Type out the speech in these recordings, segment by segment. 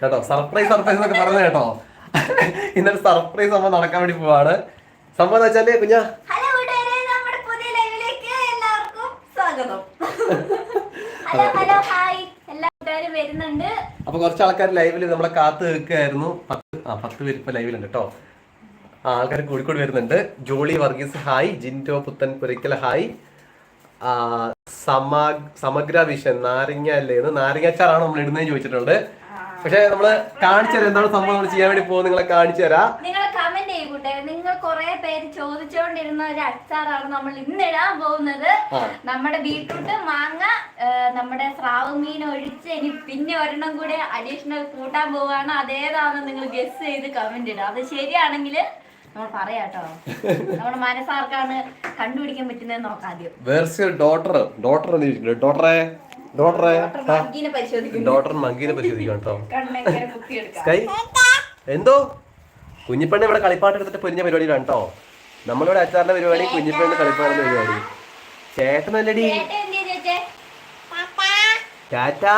കേട്ടോ surprise surprise എന്നൊക്കെ പറഞ്ഞു കേട്ടോ. ഇന്നൊരു സർപ്രൈസ് സംഭവം നടക്കാൻ വേണ്ടി പോവാണ്. സംഭവം എന്ന് വെച്ചാൽ കുഞ്ഞാ. അപ്പൊ കുറച്ച് ആൾക്കാർ ലൈവിൽ നമ്മളെ കാത്ത് നിൽക്കുകയായിരുന്നു. പത്ത് ആ പത്ത് പേര് ഇപ്പൊ ലൈവിലുണ്ട് കേട്ടോ. ആൾക്കാർ കോഴിക്കോട് വരുന്നുണ്ട്. ജോളി വർഗീസ് ഹായ് ജിന്റോ പുത്തൻ പുരയ്ക്കൽ ഹായ് സമ സമഗ്ര വിഷൻ നാരങ്ങ അല്ലേ ഇത്? നാരങ്ങാച്ചാറാണ് നമ്മൾ ഇടുന്നതെന്ന് ചോദിച്ചിട്ടുണ്ട്. പക്ഷെ നമ്മൾ കാണിച്ചു തരാം എന്താണ് സംഭവം നമ്മൾ ചെയ്യാൻ വേണ്ടി പോകുന്നത് നിങ്ങളെ കാണിച്ചു തരാം. നിങ്ങൾ കമന്റ് ചെയ്യൂട്ടെ നിങ്ങൾ കുറെ പേര് ചോദിച്ചുകൊണ്ടിരുന്ന ഒരു അച്ചാറാണ് നമ്മൾ ഇന്ന് ഇടാൻ പോകുന്നത്. നമ്മുടെ ബീട്രൂട്ട് മാങ്ങ നമ്മുടെ സ്രാവ് മീൻ ഒഴിച്ച് ഇനി പിന്നെ ഒരെണ്ണം കൂടെ അഡീഷണൽ കൂട്ടാൻ പോവാണ്. അതേതാണെന്ന് നിങ്ങൾ ഗസ് ചെയ്ത് കമന്റ് ഇടാം. അത് ശരിയാണെങ്കിൽ നമ്മൾ പറയാട്ടോ. നമ്മുടെ മനസ്സാർക്കാണ് കണ്ടുപിടിക്കാൻ പറ്റുന്നത് നോക്കാം ആദ്യം. വേർസ് ഡോട്ടർ ഡോട്ടർ എന്ന് ചോദിച്ചിട്ടുണ്ട് ഡോട്ടറെ ഡോട്ടറെ ഡോക്ടർ മഗ്ഗിനെ പരിശോധിക്കുന്നു. ഡോട്ടർ മങ്കീനെ പരിശോധിക്കാം കേട്ടോ. സ്കൈ എന്തോ? കുഞ്ഞിപ്പെണ്ണ് ഇവിടെ കളിപ്പാട്ട് എടുത്തിട്ട് പൊരിഞ്ഞ പരിപാടിയിലാണ് കേട്ടോ. നമ്മളിവിടെ അച്ചാറിന്റെ പരിപാടി കുഞ്ഞിപ്പെണ്ണ് കളിപ്പാടിന്റെ പരിപാടി. ചേട്ടനല്ലടി ചേട്ടൻ ടാറ്റാ.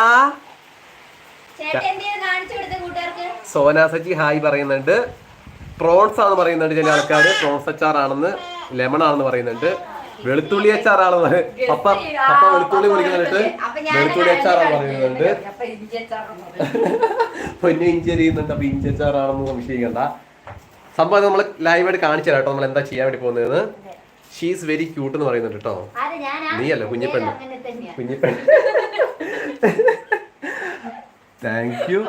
കൂട്ടുകാർക്ക്. സോന സജി ഹായ് പറയുന്നുണ്ട്. പ്രോൺസ് ആണെന്ന് പറയുന്നുണ്ട് ചില ആൾക്കാർ പ്രോൺസ് അച്ചാറാണെന്ന് ലെമൺ ആണെന്ന് പറയുന്നുണ്ട്. വെളുത്തുള്ളി അച്ചാറാണെന്ന് പപ്പ പപ്പ വെളുത്തുള്ളി കുടിക്കുന്നിട്ട് വെളുത്തുള്ളി അച്ചാറാണെന്ന് പറയുന്നുണ്ട്. പൊന്നു ഇഞ്ചി അറിയുന്നുണ്ട് അപ്പൊ ഇഞ്ചി അച്ചാറാണെന്ന് സംശയിക്കണ്ട. സംഭവം നമ്മൾ ലൈവായിട്ട് കാണിച്ചു തരാം കേട്ടോ. നമ്മൾ എന്താ ചെയ്യാൻ വേണ്ടി പോകുന്നത് ഷീസ് വെരി ക്യൂട്ട് എന്ന് പറയുന്നുണ്ട് കേട്ടോ. നീയല്ലോ കുഞ്ഞിപ്പെണ്ണ്. കുഞ്ഞിപ്പെണ്ണ്. Thank you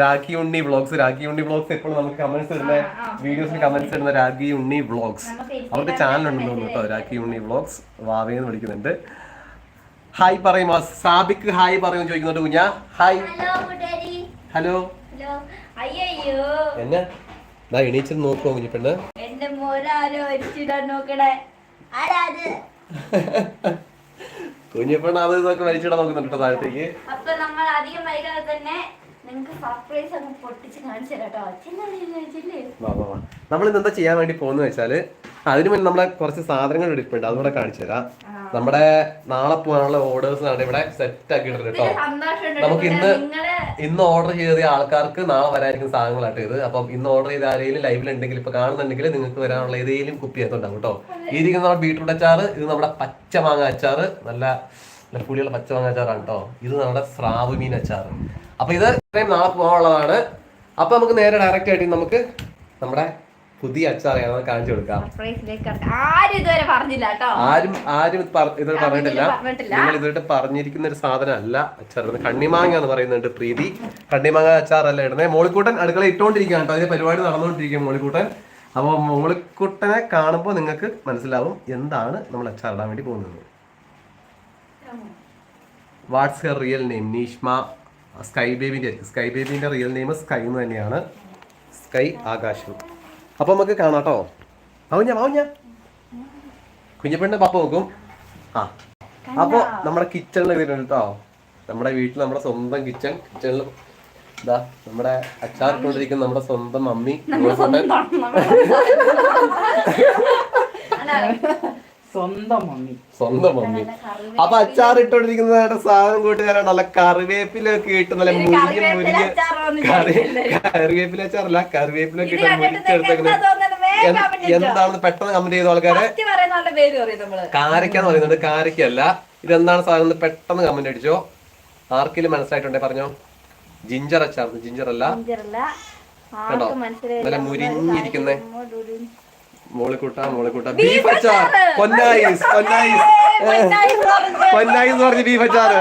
Rakhi Unni vlogs Rakhi Unni vlogs എപ്പോഴും നമുക്ക് കമന്റ്സ് ഇടുന്ന വീഡിയോസിന് കമന്റ്സ് ഇടുന്ന രാഖി ഉണ്ണി വ്ളോഗ്സ് അവർക്ക് ചാനൽ ഉണ്ടെന്ന് തോന്നുന്നു കേട്ടോ രാഖി ഉണ്ണി വ്ളോഗ്സ് വാവേന്ന് വിളിക്കുന്നുണ്ട്. ഹായ് പറയുമോ സാബിക്ക് ഹായ് പറയുമെന്ന് ചോദിക്കുന്നുണ്ട് കുഞ്ഞാ. ഹായ് ഹലോ എന്നാ? ദാ എണീച്ചത് നോക്കുമോ കുഞ്ഞിപ്പെണ്ണ് എന്റെ മോരാരോ അരിച്ചിടാൻ നോക്കണേ. ആരാ അത് കുഞ്ഞിപ്പെണ്ണ് അത് ഇതൊക്കെ വലിച്ചിടാൻ നോക്കുന്നുണ്ട് താഴത്തേക്ക്. അപ്പൊ നമ്മൾ അധികം വൈകാതെ തന്നെ നിങ്ങക്ക് സർപ്രൈസ് അങ്ങ് പൊട്ടിച്ച് കാണിച്ചു നമ്മൾ ഇന്ന് എന്താ ചെയ്യാൻ വേണ്ടി പോകുന്നത് വെച്ചാൽ അതിന് മുന്നേ നമ്മളെ കുറച്ച് സാധനങ്ങൾ എടുപ്പുണ്ട് അതുകൂടെ കാണിച്ചു തരാം. നമ്മുടെ നാളെ പോകാനുള്ള ഓർഡേഴ്സ് ആണ് ഇവിടെ സെറ്റ് ആക്കി കേട്ടോ. നമുക്ക് ഇന്ന് ഇന്ന് ഓർഡർ ചെയ്ത ആൾക്കാർക്ക് നാളെ വരായിരിക്കും സാധനങ്ങളായിട്ട് ഇത്. അപ്പം ഇന്ന് ഓർഡർ ചെയ്ത ആരെങ്കിലും ലൈവിൽ ഉണ്ടെങ്കിൽ ഇപ്പൊ കാണുന്നുണ്ടെങ്കിൽ നിങ്ങൾക്ക് വരാനുള്ള ഏതെങ്കിലും കുപ്പി എത്തുണ്ടാവും കേട്ടോ. ഈ ഇരിക്കുന്ന നമ്മുടെ ബീട്രൂട്ട് അച്ചാറ് ഇത് നമ്മുടെ പച്ചമാങ്ങ അച്ചാറ് നല്ല നല്ല പുളിയുള്ള പച്ചമാങ്ങ അച്ചാറാണ് കേട്ടോ. ഇത് നമ്മുടെ സ്രാവ് മീൻ അച്ചാറ്. അപ്പൊ ഇത് ഇത്രയും നാളെ പോകാനുള്ളതാണ്. അപ്പൊ നമുക്ക് നേരെ ഡയറക്റ്റ് ആയിട്ട് നമുക്ക് നമ്മുടെ പുതിയ അച്ചാർ ഏതാണെന്ന് കാണിച്ചു കൊടുക്കാം. ആരും ഇതുവരെ പറഞ്ഞില്ല കേട്ടോ. ആരും ആരും ഇത് പറഞ്ഞിട്ടില്ല. നിങ്ങൾ ഇതുവരെ പറഞ്ഞിരിക്കുന്ന ഒരു സാധനം അല്ല അച്ചാർ കണ്ണിമാങ്ങ എന്ന് പറയുന്നുണ്ട് പ്രീതി. കണ്ണിമാങ്ങ അച്ചാറല്ല ഇടുന്നത് മോളിക്കൂട്ടൻ അടുക്കള ഇട്ടുകൊണ്ടിരിക്കുകയാണ് കേട്ടോ. അതിന്റെ പരിപാടി നടന്നുകൊണ്ടിരിക്കും മോളിക്കൂട്ടൻ. അപ്പോൾ മോളിക്കുട്ടനെ കാണുമ്പോൾ നിങ്ങൾക്ക് മനസ്സിലാവും എന്താണ് നമ്മൾ അച്ചാർ ഇടാൻ വേണ്ടി പോകുന്നത്. What's her real name Nishma sky ബേബിന്റെ sky ബേബിന്റെ റിയൽ നെയിം സ്കൈ എന്ന് തന്നെയാണ്. സ്കൈ ആകാശം. അപ്പോൾ നമുക്ക് കാണാം കേട്ടോ അവഞ്ഞ അവഞ്ഞ കുഞ്ഞപ്പെണ്ണ് പപ്പ നോക്കും. ആ. അപ്പോൾ നമ്മുടെ കിച്ചണിൽ വരുന്നുണ്ട് കേട്ടോ നമ്മുടെ വീട്ടിൽ നമ്മുടെ സ്വന്തം കിച്ചൺ കിച്ചണിൽ ഇതാ നമ്മുടെ അച്ചാർ കൊണ്ടിരിക്കുന്ന നമ്മുടെ സ്വന്തം മമ്മി. സ്വന്തം മമ്മി. സ്വന്തം മമ്മി. അപ്പൊ അച്ചാർ ഇട്ടോണ്ടിരിക്കുന്ന സാധനം കൂട്ടുകാരാണ് നല്ല കറിവേപ്പിലൊക്കെ ഇട്ട് നല്ല മുരിഞ്ഞ മുരിഞ്ഞ കറി കറിവേപ്പില അച്ചാറല്ല കറിവേപ്പിലൊക്കെ ഇട്ട്. മുരിച്ചെടുത്തേക്കുന്നത് എന്താണെന്ന് പെട്ടെന്ന് കമന്റ് ചെയ്ത ആൾക്കാരെ. കാരക്കാന്ന് പറയുന്നുണ്ട്. കാരക്കല്ല ഇതെന്താണ് സാധനം പെട്ടെന്ന് കമന്റ് അടിച്ചോ. ആർക്കെങ്കിലും മനസ്സിലായിട്ടുണ്ടേ പറഞ്ഞോ. ജിഞ്ചർ അച്ചാർ ജിഞ്ചർ അല്ല കണ്ടോ? നല്ല മുരിഞ്ഞിരിക്കുന്നേ. മോളിക്കൂട്ട മോളിക്കൂട്ട ബീഫ് അച്ചാർ. പൊന്നായിസ് പൊന്നായിസ്. പൊന്നായിസ് എന്ന് പറഞ്ഞ ബീഫ് അച്ചാർ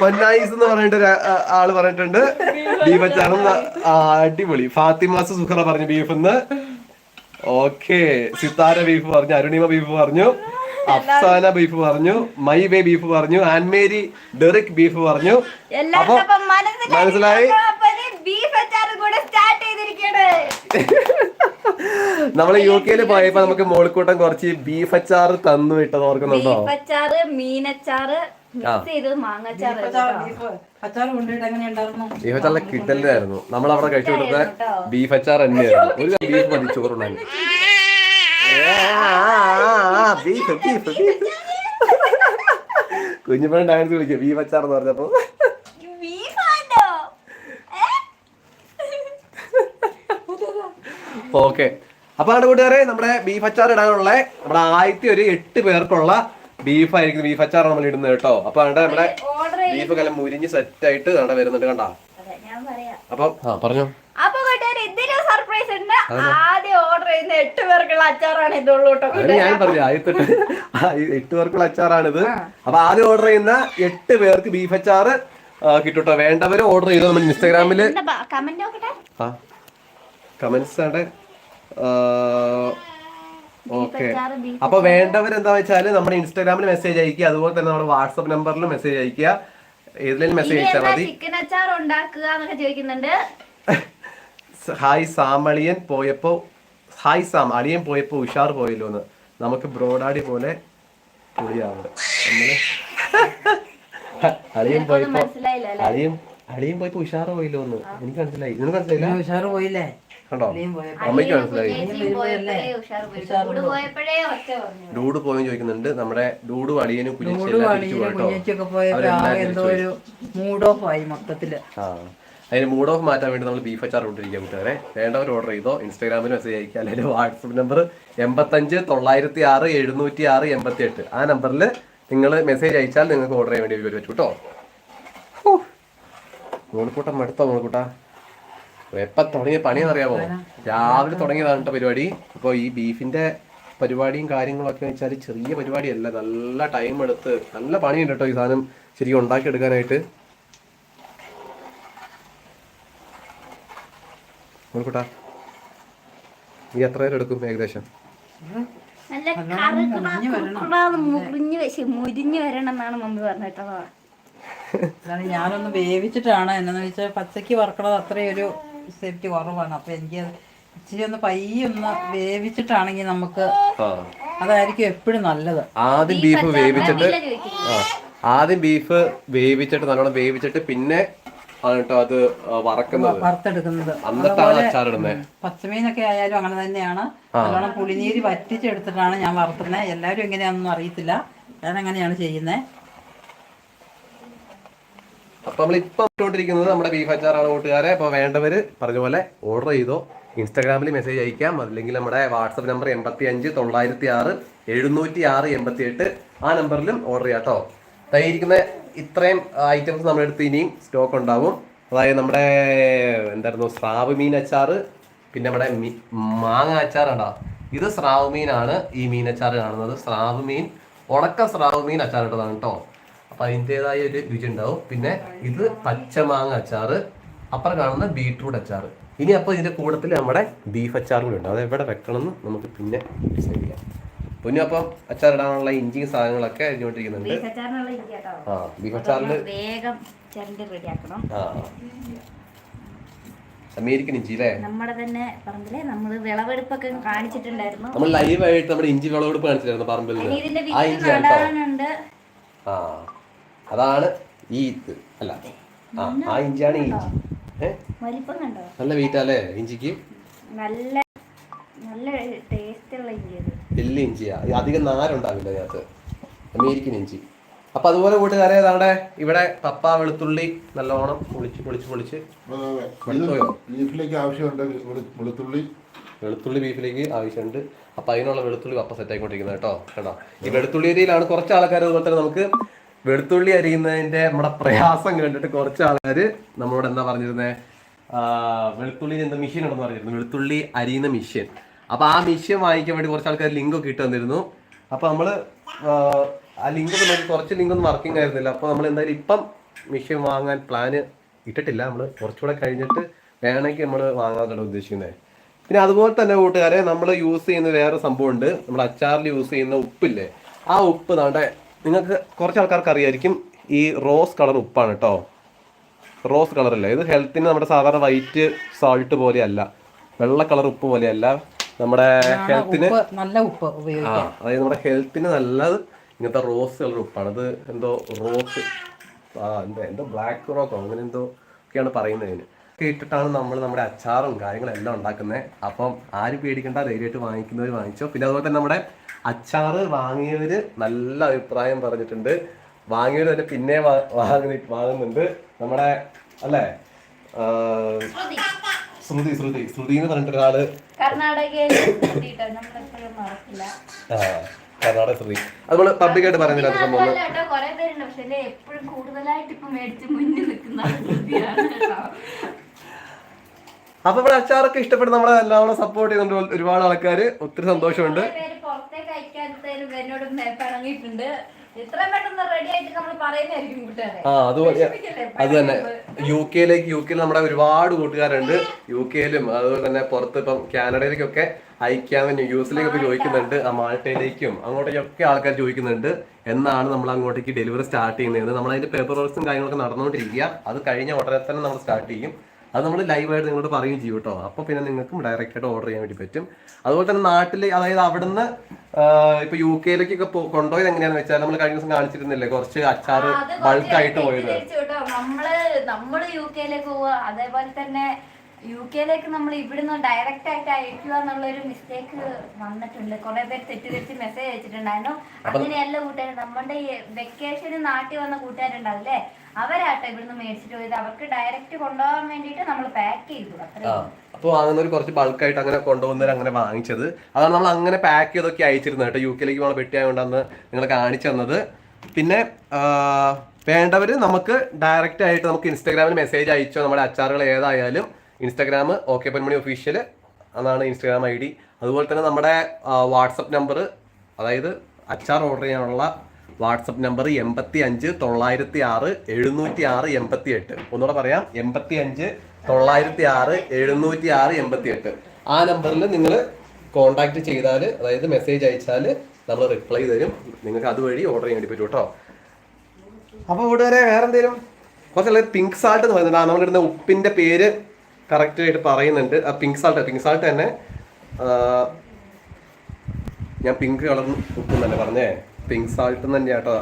പൊന്നായിസ് എന്ന് പറഞ്ഞിട്ട് ഒരു ആൾ പറഞ്ഞിട്ടുണ്ട്. ബീഫ് അച്ചാർ അടിപൊളി. ഫാത്തിമാസ് സുഹറ പറഞ്ഞു ബീഫ് എന്ന് ഓക്കെ. സിത്താര ബീഫ് പറഞ്ഞു അരുണിമ ബീഫ് പറഞ്ഞു. അഫ്സാന ബീഫ് പറഞ്ഞു മൈ വേ ബീഫ് പറഞ്ഞു ആൻമേരി ഡെറിക് ബീഫ് പറഞ്ഞു. അപ്പൊ മനസ്സിലായി ബീഫ് അച്ചാറും കൂടെ സ്റ്റാർട്ട് ചെയ്തിരിക്കണേ നമ്മൾ യു കെയിൽ പോയപ്പോ നമുക്ക് മോളിക്കൂട്ടം കുറച്ച് ബീഫ് അച്ചാർ തന്നു വിട്ടത് ഓർക്കുന്നുണ്ടോ? ബീഫ് അച്ചാറ് മീനച്ചാറ് ആ. മിക്സ് ചെയ്ത് മാങ്ങച്ചാറ് ബീഫ് അച്ചാർ കൊണ്ടിട്ട് എങ്ങനെ ഉണ്ടായിരുന്നു? ബീഫ് കിട്ടലായിരുന്നു നമ്മൾ അവിടെ കഴിച്ചു കൊടുത്ത ബീഫ് അച്ചാർ തന്നെയായിരുന്നു. ഒരു ബീഫ് മതി ചോറുണ്ടായിരുന്നു ബീഫ് ബീഫ് ബീഫ്. കുഞ്ഞുപ്പഴം ഡാൻസ് കളിക്കുക ബീഫ് അച്ചാർ എന്ന് പറഞ്ഞപ്പോ. ഓക്കെ. അപ്പൊ അവിടെ കൂട്ടുകാരെ നമ്മുടെ ബീഫ് അച്ചാർ ഇടാനുള്ള നമ്മുടെ ആദ്യത്തെ ഒരു എട്ട് പേർക്കുള്ള ബീഫ് ആയിരിക്കും ബീഫ് അച്ചാർ നമ്മൾ ഇടുന്നത് കേട്ടോ. അപ്പൊ അവിടെ നമ്മുടെ ബീഫ് കലം മുരിഞ്ഞ് സെറ്റ് ആയിട്ട് അവിടെ വരുന്നുണ്ട് കണ്ടാ? അപ്പൊ ആ പറഞ്ഞോ. അപ്പൊ കൂട്ടുകാർ ഇതിലും സർപ്രൈസ് ഉണ്ട്. ആദ്യം ഓർഡർ ചെയ്യുന്ന എട്ട് പേർക്കുള്ള അച്ചാറാണ് ഇതുള്ളൂ അത് ഞാൻ പറഞ്ഞു ആദ്യത്തെ എട്ട് ആ, ഈ എട്ട് പേർക്കുള്ള അച്ചാറാണിത്. അപ്പൊ ആദ്യം ഓർഡർ ചെയ്യുന്ന എട്ട് പേർക്ക് ബീഫ് അച്ചാർ കിട്ടൂട്ടോ വേണ്ടവര് ഓർഡർ ചെയ്തോ നമ്മൾ ഇൻസ്റ്റാഗ്രാമിൽ കമന്റ് നോക്കട്ടെ? ആ. കമന്റ്സ് ആണ്. ഓക്കെ അച്ചാറ് അപ്പൊ വേണ്ടവരെന്താ വെച്ചാൽ നമ്മുടെ ഇൻസ്റ്റാഗ്രാമിൽ മെസ്സേജ് അയക്കുക. അതുപോലെ തന്നെ നമ്മുടെ വാട്സപ്പ് നമ്പറിൽ മെസ്സേജ് അയക്കുക. ഏതിലും മെസ്സേജ് അയച്ചാൽ മതി? ചിക്കൻ അച്ചാർ ഉണ്ടാക്കുക എന്നൊക്കെ ചോദിക്കുന്നുണ്ട്. ഹായ് സാമളിയൻ പോയപ്പോ ഹായ് സാം അളിയൻ പോയപ്പോ ഉഷാർ പോയല്ലോ എന്ന്. നമുക്ക് ബ്രോഡാടി പോലെ അളിയും നമ്മൾ അളിയൻ പോയപ്പോ ഉഷാറ് പോയില്ലോന്ന് അളിയൻ അളിയൻ പോയപ്പോ ഉഷാർ പോയല്ലോ എന്ന്. എനിക്ക് മനസ്സിലായി. നിനക്ക് മനസ്സിലായില്ല? ഉഷാറ് പോയില്ലേ? കണ്ടോ? അമ്മയ്ക്ക് മനസ്സിലായി. പോയി. ഡൂഡ് പോയെന്ന് ചോദിക്കുന്നുണ്ട്. നമ്മുടെ ഡൂഡ് അളിയനും കുഞ്ഞിച്ചും ചൂട് എല്ലാം തിരിച്ചു പണിയിലും പോയിട്ടോ പോയപ്പോ എന്തോ ഒരു മൂഡ് ഓഫ് ആയി മൊത്തത്തിൽ. ആ. അതിന് മൂഡ് ഓഫ് മാറ്റാൻ വേണ്ടി നമ്മൾ ബീഫ് അച്ചാർ കൊണ്ടിരിക്കുക കൂട്ടുകാരെ. വേണ്ടവർ ഓർഡർ ചെയ്തോ. ഇൻസ്റ്റാഗ്രാമിൽ മെസ്സേജ് അയക്കുക. അല്ലെങ്കിൽ വാട്സപ്പ് നമ്പർ എൺപത്തഞ്ച് തൊള്ളായിരത്തി ആറ് എഴുന്നൂറ്റി ആറ് എൺപത്തി എട്ട് ആ നമ്പറിൽ നിങ്ങൾ മെസ്സേജ് അയച്ചാൽ നിങ്ങൾക്ക് ഓർഡർ ചെയ്യാൻ വേണ്ടി വരും കേട്ടോ. മൂളിക്കൂട്ടം മടുത്തോ മോളിക്കൂട്ട എപ്പ തുടങ്ങിയ പണിയെന്ന് അറിയാമോ രാവിലെ തുടങ്ങിയതാണ് കേട്ടോ പരിപാടി. അപ്പോൾ ഈ ബീഫിന്റെ പരിപാടിയും കാര്യങ്ങളൊക്കെ വെച്ചാൽ ചെറിയ പരിപാടിയല്ല നല്ല ടൈം എടുത്ത് നല്ല പണിയുണ്ട് കേട്ടോ ഈ സാധനം ശരിക്കും ഉണ്ടാക്കിയെടുക്കാനായിട്ട്. മോളിക്കൂട്ട നീ എത്ര നേരം എടുക്കും ഏകദേശം? മുറിഞ്ഞ് വെച്ച് മുരിഞ്ഞ് വരണം എന്നാണ് മമ്മി പറഞ്ഞിട്ടോ അതാണ് ഞാനൊന്ന് വേവിച്ചിട്ടാണ്. എന്നാന്ന് വെച്ചാൽ പച്ചക്ക് വറക്കണത് അത്രയൊരു സേഫ്റ്റി കുറവാണ്. അപ്പൊ എനിക്ക് ഇച്ചിരി ഒന്ന് പയ്യൊന്ന് വേവിച്ചിട്ടാണെങ്കിൽ നമുക്ക് അതായിരിക്കും എപ്പോഴും നല്ലത്. ആദ്യം ബീഫ് വേവിച്ചിട്ട് ആദ്യം ബീഫ് വേവിച്ചിട്ട് നല്ലോണം വേവിച്ചിട്ട് പിന്നെ അത് വറക്കുന്നത്. വറുത്തെടുക്കുന്നത്. പച്ചമീനൊക്കെ ആയാലും അങ്ങനെ തന്നെയാണ്. നല്ലോണം പുളിനീര് വറ്റിച്ചെടുത്തിട്ടാണ് ഞാൻ വറുത്തുന്നത് എല്ലാവരും എങ്ങനെയാണെന്നൊന്നും അറിയത്തില്ല. ഞാൻ അങ്ങനെയാണ് ചെയ്യുന്നത് അപ്പൊ നമ്മൾ ഇപ്പൊ ഇട്ടുകൊണ്ടിരിക്കുന്നത് നമ്മുടെ ബീഫ് അച്ചാറാണ് കൂട്ടുകാരെ. അപ്പൊ വേണ്ടവര് പറഞ്ഞ പോലെ ഓർഡർ ചെയ്തോ ഇൻസ്റ്റാഗ്രാമിൽ മെസ്സേജ് അയക്കാം. അല്ലെങ്കിൽ നമ്മുടെ വാട്സപ്പ് നമ്പർ എൺപത്തി അഞ്ച് തൊള്ളായിരത്തി ആറ് എഴുന്നൂറ്റി ആറ് എൺപത്തി എട്ട് ആ നമ്പറിലും ഓർഡർ ചെയ്യാം കേട്ടോ തയ്യിരിക്കുന്ന ഇത്രയും ഐറ്റംസ് നമ്മുടെ അടുത്ത് ഇനിയും സ്റ്റോക്ക് ഉണ്ടാവും. അതായത് നമ്മുടെ എന്തായിരുന്നു സ്രാവ് മീൻ അച്ചാറ് പിന്നെ നമ്മുടെ മാങ്ങ അച്ചാറുണ്ടോ ഇത് സ്രാവ് മീനാണ് ഈ മീൻ അച്ചാർ കാണുന്നത്. സ്രാവ് മീൻ ഉണക്ക സ്രാവ് മീൻ അച്ചാർ ഇട്ടതാണ് കേട്ടോ അപ്പൊ അതിന്റെതായ ഒരു രുചി ഉണ്ടാവും പിന്നെ ഇത് പച്ചമാങ്ങ അച്ചാറ് അപ്പുറം കാണുന്ന ബീട്രൂട്ട് അച്ചാർ ഇനി അപ്പോൾ ഇതിന്റെ കൂട്ടത്തിൽ നമ്മുടെ ബീഫ് അച്ചാർ കൂടി ഉണ്ട്. അത് എവിടെ വെക്കണം എന്ന് നമുക്ക് പിന്നെ ഡിസൈഡ് ചെയ്യാം. പിന്നെ അപ്പം അച്ചാർ ഇടാനുള്ള ഇഞ്ചി സാധനങ്ങളൊക്കെ അരിഞ്ഞുകൊണ്ടിരിക്കുന്നുണ്ട്. ആ ബീഫ് അച്ചാറിൽ വേഗം റെഡിയാക്കണം. ആ അമേരിക്കൻ ഇഞ്ചി അല്ലേ? നമ്മുടെ തന്നെ പറമ്പിലെ നമ്മൾ വിളവെടുപ്പൊക്കെ കാണിച്ചിട്ടുണ്ടായിരുന്നു. നമ്മൾ ലൈവായിട്ട് നമ്മുടെ ഇഞ്ചി വിളവെടുപ്പ് കാണിച്ചിട്ടുണ്ടായിരുന്നു പറമ്പിൽ ആ ഇഞ്ചി ആ. അതാണ് ഈ ഇത്. അല്ല. ആ ആ ഇഞ്ചിയാണ് ഈ ഇഞ്ചി. നല്ല വെയിറ്റ് അല്ലേ ഇഞ്ചിക്ക്? നല്ല നല്ല ഇഞ്ചി വലിയ ഇഞ്ചിയാ. അധികം നാരുണ്ടാവില്ല അതിനകത്ത് അമേരിക്കൻ ഇഞ്ചി. അപ്പൊ അതുപോലെ കൂട്ടുകാരെ നമ്മുടെ ഇവിടെ പപ്പ വെളുത്തുള്ളി നല്ലോണം പൊളിച്ച് പൊളിച്ച് പൊളിച്ച്? ബീഫിലേക്ക് ആവശ്യമുണ്ട്. വെളു- വെളുത്തുള്ളി. വെളുത്തുള്ളി ബീഫിലേക്ക് ആവശ്യമുണ്ട്. അപ്പൊ അതിനുള്ള വെളുത്തുള്ളി പപ്പ സെറ്റ് ആയിക്കൊണ്ടിരിക്കുന്നത് കേട്ടോ. കേട്ടോ ഈ വെളുത്തുള്ളി രീതിയിലാണ് കുറച്ച് ആൾക്കാർ അതുപോലെ തന്നെ നമുക്ക് വെളുത്തുള്ളി അരിയുന്നതിന്റെ നമ്മുടെ പ്രയാസം കണ്ടിട്ട് കുറച്ച് ആൾക്കാര് നമ്മളോട് എന്താ പറഞ്ഞിരുന്നത് വെളുത്തുള്ളി എന്താ മെഷീൻ ഉണ്ടെന്ന് പറഞ്ഞിരുന്നു. വെളുത്തുള്ളി അരിയുന്ന മെഷീൻ അപ്പൊ ആ മെഷീൻ വാങ്ങിക്കാൻ വേണ്ടി കുറച്ച് ആൾക്കാർ ലിങ്ക് ഒക്കെ ഇട്ട് തന്നിരുന്നു. അപ്പൊ നമ്മൾ ആ, ലിങ്ക് കുറച്ച് ലിങ്ക് ഒന്നും വർക്കിംഗ് ആയിരുന്നില്ല. അപ്പൊ നമ്മൾ എന്തായാലും ഇപ്പം മെഷീൻ വാങ്ങാൻ പ്ലാന് ഇട്ടിട്ടില്ല. നമ്മൾ കുറച്ചുകൂടെ കഴിഞ്ഞിട്ട് വേണമെങ്കിൽ നമ്മൾ വാങ്ങാനാണ് ഉദ്ദേശിക്കുന്നത്. പിന്നെ അതുപോലെ തന്നെ കൂട്ടുകാരെ നമ്മൾ യൂസ് ചെയ്യുന്ന വേറെ സംഭവം ഉണ്ട് നമ്മൾ അച്ചാറിൽ യൂസ് ചെയ്യുന്ന ഉപ്പില്ലേ? ആ ഉപ്പ് നാണ്ടെ നിങ്ങൾക്ക് കുറച്ച് ആൾക്കാർക്ക് അറിയായിരിക്കും ഈ റോസ് കളർ ഉപ്പാണ് കേട്ടോ റോസ് കളറല്ല അല്ല? ഇത് ഹെൽത്തിന് നമ്മുടെ സാധാരണ വൈറ്റ് സാൾട്ട് പോലെയല്ല. വെള്ള കളർ ഉപ്പ് പോലെയല്ല. നമ്മുടെ ഹെൽത്തിന് ഉപ്പ് നല്ല ഉപ്പ് ആ അതായത് നമ്മുടെ ഹെൽത്തിന് നല്ലത് ഇങ്ങനത്തെ റോസ് കളർ ഉപ്പാണ്. അത് എന്തോ റോസ് ആ എന്തോ എന്തോ ബ്ലാക്ക് റോക്കോ അങ്ങനെ എന്തോ ഒക്കെയാണ് പറയുന്നതിന് ഒക്കെ ഇട്ടിട്ടാണ് നമ്മൾ നമ്മുടെ അച്ചാറും കാര്യങ്ങളും എല്ലാം ഉണ്ടാക്കുന്നത്. അപ്പം ആരും പേടിക്കേണ്ട ധൈര്യമായിട്ട് വാങ്ങിക്കുന്നവർ വാങ്ങിച്ചോ. പിന്നെ അതുപോലെ തന്നെ നമ്മുടെ അച്ചാറ് വാങ്ങിയവര് നല്ല അഭിപ്രായം പറഞ്ഞിട്ടുണ്ട്. വാങ്ങിയവര് തന്നെ പിന്നെ വാങ്ങുന്നുണ്ട്. നമ്മുടെ അല്ലേ? ശ്രുതി. ശ്രുതി ശ്രുതി. എന്ന് പറഞ്ഞിട്ട് ഒരാൾ കർണാടക ശ്രുതി. അത് നമ്മൾ പബ്ലിക്കായിട്ട് അത് സംഭവം അപ്പൊ ഇവിടെ അച്ചാറൊക്കെ ഇഷ്ടപ്പെട്ട് നമ്മളെ എല്ലാവരും സപ്പോർട്ട് ചെയ്യുന്നുണ്ട് ഒരുപാട് ആൾക്കാര്. ഒത്തിരി സന്തോഷമുണ്ട്. എന്നോട് പിണങ്ങിയിട്ടുണ്ട് ആ അത് തന്നെ. യു കെയിലേക്ക് യു കെയിൽ നമ്മുടെ ഒരുപാട് കൂട്ടുകാരുണ്ട്. യു കെയിലും അതുപോലെ തന്നെ പുറത്ത് ഇപ്പം കാനഡയിലേക്കൊക്കെ അയക്കാൻ യു എസിലേക്കൊക്കെ ചോദിക്കുന്നുണ്ട്. ആ മാൾട്ടയിലേക്കും അങ്ങോട്ടേക്കൊക്കെ ആൾക്കാർ ചോദിക്കുന്നുണ്ട്. എന്നാണ് നമ്മൾ അങ്ങോട്ടേക്ക് ഡെലിവറി സ്റ്റാർട്ട് ചെയ്യുന്നത്. നമ്മൾ അതിന്റെ പേപ്പർ വർക്ക്സും കാര്യങ്ങളൊക്കെ നടന്നുകൊണ്ടിരിക്കുക. അത് കഴിഞ്ഞ ഉടനെ തന്നെ നമ്മൾ സ്റ്റാർട്ട് ചെയ്യും. അത് നമ്മൾ ലൈവായിട്ട് നിങ്ങളോട് പറയുകയും ചെയ്യും കേട്ടോ അപ്പോൾ പിന്നെ നിങ്ങൾക്കും ഡയറക്റ്റ് ആയിട്ട് ഓർഡർ ചെയ്യാൻ വേണ്ടി പറ്റും. അതുപോലെ തന്നെ നാട്ടിൽ അതായത് അവിടുന്ന് ഇപ്പൊ യു കെയിലേക്കൊക്കെ കൊണ്ടുപോയത് എങ്ങനെയാണെന്ന് വെച്ചാൽ നമ്മൾ കഴിഞ്ഞ ദിവസം കാണിച്ചിരുന്നില്ലേ? കുറച്ച് അച്ചാർ ബൾക്ക് ആയിട്ട് ബൾക്കായിട്ട് പോയത് നമ്മൾ നമ്മൾ യു കെയിലേക്ക് പോവുക അതേപോലെ തന്നെ യു കെയിലേക്ക് നമ്മൾ ഇവിടുന്ന് ഡയറക്റ്റ് ആയിട്ട് അയക്കുക എന്നുള്ള ഒരു മിസ്റ്റേക്ക് വന്നിട്ടുണ്ട്. കുറെ പേര് തെറ്റിദ്ധരിച്ച് മെസ്സേജ് അയച്ചിട്ടുണ്ടായിരുന്നു. അങ്ങനെയല്ല കൂട്ടുകാർ നമ്മുടെ ഈ വെക്കേഷന് നാട്ടിൽ വന്ന കൂട്ടുകാരുണ്ടാവില്ലേ? അവരാട്ടോ ഇവിടുന്ന് മേടിച്ചിട്ട് പോയത്. അവർക്ക് ഡയറക്റ്റ് കൊണ്ടുപോകാൻ വേണ്ടിയിട്ട് നമ്മൾ പാക്ക് ചെയ്തു. അത്രേ ആ അപ്പോൾ വാങ്ങുന്നവർ കുറച്ച് ബൾക്കായിട്ട് അങ്ങനെ കൊണ്ടുപോകുന്നവർ അങ്ങനെ വാങ്ങിച്ചത്. അതാണ് നമ്മൾ അങ്ങനെ പാക്ക് ചെയ്തൊക്കെ അയച്ചിരുന്നത് കേട്ടോ. യു കെയിലേക്ക് നമ്മൾ പെട്ടിയായതുകൊണ്ടാണ് നിങ്ങൾ കാണിച്ചു തന്നത്. പിന്നെ വേണ്ടവർ നമുക്ക് ഡയറക്റ്റ് ആയിട്ട് നമുക്ക് ഇൻസ്റ്റാഗ്രാമിൽ മെസ്സേജ് അയച്ചോ നമ്മുടെ അച്ചാറുകൾ ഏതായാലും ഇൻസ്റ്റാഗ്രാം ഓക്കെ പൊന്മണി ഒഫീഷ്യൽ അതാണ് ഇൻസ്റ്റാഗ്രാം ഐ ഡി. അതുപോലെ തന്നെ നമ്മുടെ വാട്സപ്പ് നമ്പർ അതായത് അച്ചാർ ഓർഡർ ചെയ്യാനുള്ള വാട്സപ്പ് നമ്പർ എൺപത്തി അഞ്ച് തൊള്ളായിരത്തി ആറ് എഴുന്നൂറ്റി ആറ് എൺപത്തി എട്ട് ഒന്നുകൂടെ പറയാം എൺപത്തി അഞ്ച് തൊള്ളായിരത്തി ആറ് എഴുന്നൂറ്റി ആറ് എൺപത്തി എട്ട് ആ നമ്പറിൽ നിങ്ങൾ കോൺടാക്ട് ചെയ്താൽ അതായത് മെസ്സേജ് അയച്ചാൽ നമ്മൾ റിപ്ലൈ തരും. നിങ്ങൾക്ക് അതുവഴി ഓർഡർ ചെയ്യാൻ വേണ്ടി പറ്റും കേട്ടോ. അപ്പോൾ ഇവിടെ വരെ വേറെ എന്തെങ്കിലും കുറച്ചുള്ള പിങ്ക് സാൾട്ട് എന്ന് പറയുന്നുണ്ട് ആ നമ്മളിടുന്ന ഉപ്പിന്റെ പേര് കറക്റ്റ് ആയിട്ട് പറയുന്നുണ്ട്. ആ പിങ്ക് സാൾട്ട് പിങ്ക് സാൾട്ട് തന്നെ ഞാൻ പിങ്ക് കളർ ഉപ്പ് തന്നെ പറഞ്ഞേ. പിങ്ക് സാൾട്ട് തന്നെ കേട്ടോ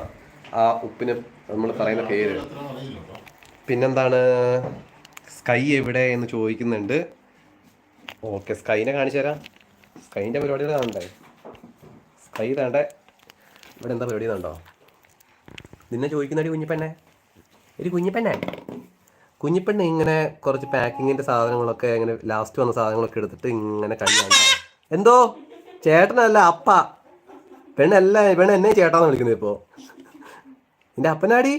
ആ ഉപ്പിന് നമ്മൾ പറയുന്ന പേര്. പിന്നെന്താണ്? സ്കൈ എവിടെ എന്ന് ചോദിക്കുന്നുണ്ട്. ഓക്കെ സ്കൈനെ കാണിച്ചു തരാം. സ്കൈന്റെ പരിപാടികൾ കാണണ്ടേ? സ്കൈ വേണ്ടേ ഇവിടെ എന്താ പരിപാടി കണ്ടോ? നിന്നെ ചോദിക്കുന്നടി കുഞ്ഞിപ്പന്നെ ഒരു കുഞ്ഞിപ്പെണ്ണെ. കുഞ്ഞിപ്പെണ്ണെ ഇങ്ങനെ കുറച്ച് പാക്കിങ്ങിന്റെ സാധനങ്ങളൊക്കെ ഇങ്ങനെ ലാസ്റ്റ് വന്ന സാധനങ്ങളൊക്കെ എടുത്തിട്ട് ഇങ്ങനെ കഴിയാണ്ടോ എന്തോ? ചേട്ടനല്ല അപ്പ. പെണ്ണല്ല പെണ്ണ് എന്നെ ചേട്ടാന്ന് വിളിക്കുന്നത് ഇപ്പോ. എന്റെ അപ്പനാടി?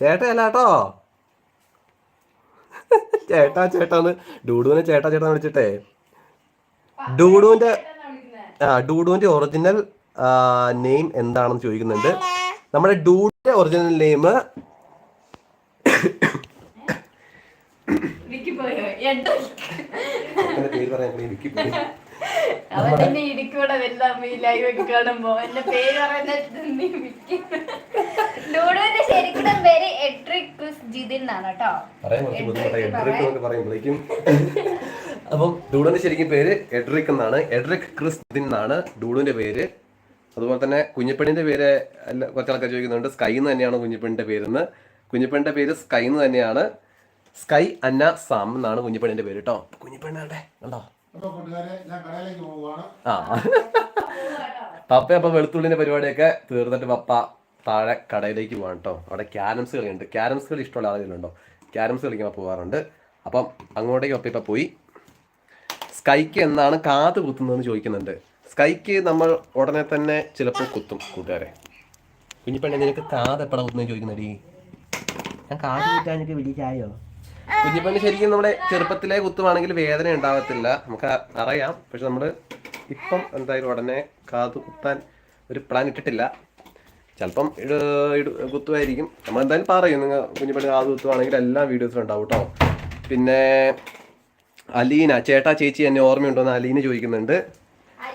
ചേട്ടയല്ല കേട്ടോ ചേട്ടാ ചേട്ടാന്ന്. ഡൂഡുവിനെ ചേട്ടാ ചേട്ടാ വിളിച്ചിട്ടേ. ഡൂഡുവിന്റെ ആ ഡൂഡുവിന്റെ ഒറിജിനൽ നെയിം എന്താണെന്ന് ചോദിക്കുന്നുണ്ട്. നമ്മുടെ ഡൂഡിന്റെ ഒറിജിനൽ നെയിം വിക്കി പോയോ എട്ടോ പേര് പറയാൻ വിക്കി പോയി. അവൻ എന്നെ ഇടിക്കൂടെ വലുതാ ലൈവ് ഒക്കെ കാണുമ്പോ. എന്റെ പേര് ശരിക്കും പേര് ക്രിസ് ജിതിൻ എന്നാണ് കേട്ടോ. ക്രിസ് അപ്പം ഡൂഡിന്റെ ശരിക്കും പേര് എഡ്രിക് എന്നാണ്. എഡ്രിക് ക്രിസ്തിൻ എന്നാണ് ഡൂഡിന്റെ പേര്. അതുപോലെ തന്നെ കുഞ്ഞിപ്പെണ്ണിന്റെ പേര് കുറച്ച് ആൾക്കാർ ചോദിക്കുന്നുണ്ട്. സ്കൈ എന്ന് തന്നെയാണ് കുഞ്ഞിപ്പെണ്ണിന്റെ പേരെന്ന്? കുഞ്ഞിപ്പെണ്ണിന്റെ പേര് സ്കൈ എന്ന് തന്നെയാണ്. സ്കൈ അന്ന സാം എന്നാണ് കുഞ്ഞിപ്പെണ്ണിന്റെ പേര് കേട്ടോ കുഞ്ഞിപ്പെണ്ണാട്ടെ കണ്ടോ? ആ. പപ്പ അപ്പൊ വെളുത്തുള്ളിന്റെ പരിപാടിയൊക്കെ തീർന്നിട്ട് പപ്പ താഴെ കടയിലേക്ക് പോകാൻ കേട്ടോ അവിടെ ക്യാരംസ് കളിയുണ്ട്. ക്യാരംസ് കളി ഇഷ്ടമുള്ള ആളുകളുണ്ടോ ക്യാരംസ് കളിക്കാൻ പോകാറുണ്ട് അപ്പം അങ്ങോട്ടേക്ക് പപ്പ ഇപ്പൊ പോയി. സ്കൈക്ക് എന്നാണ് കാത് കുത്തുന്നതെന്ന് ചോദിക്കുന്നുണ്ട്. സ്കൈക്ക് നമ്മൾ ഉടനെ തന്നെ ചിലപ്പോൾ കുത്തും കൂട്ടുകാരെ. കുഞ്ഞിപ്പെണ്ണെ നിനക്ക് കാത് എപ്പോഴാണ് കുത്തുന്നത് ചോദിക്കുന്നടി? ഞാൻ കാത് കുത്താൻ വലിയ ചായോ കുഞ്ഞിപ്പെണ്ണ് ശരിക്കും നമ്മുടെ ചെറുപ്പത്തിലെ കുത്തുവാണെങ്കിൽ വേദന ഉണ്ടാവത്തില്ല. നമുക്ക് അറിയാം. പക്ഷെ നമ്മൾ ഇപ്പം എന്തായാലും ഉടനെ കാതു കുത്താൻ ഒരു പ്ലാൻ ഇട്ടിട്ടില്ല. ചിലപ്പം ഇട് കുത്തുമായിരിക്കും നമ്മൾ എന്തായാലും പറയും നിങ്ങൾ കുഞ്ഞിപ്പണി കാതു കുത്തുവാണെങ്കിൽ എല്ലാ വീഡിയോസിലും ഉണ്ടാവും കേട്ടോ പിന്നെ അലീന ചേട്ടാ ചേച്ചി എന്നെ ഓർമ്മയുണ്ടോ എന്ന് അലീന ചോദിക്കുന്നുണ്ട്.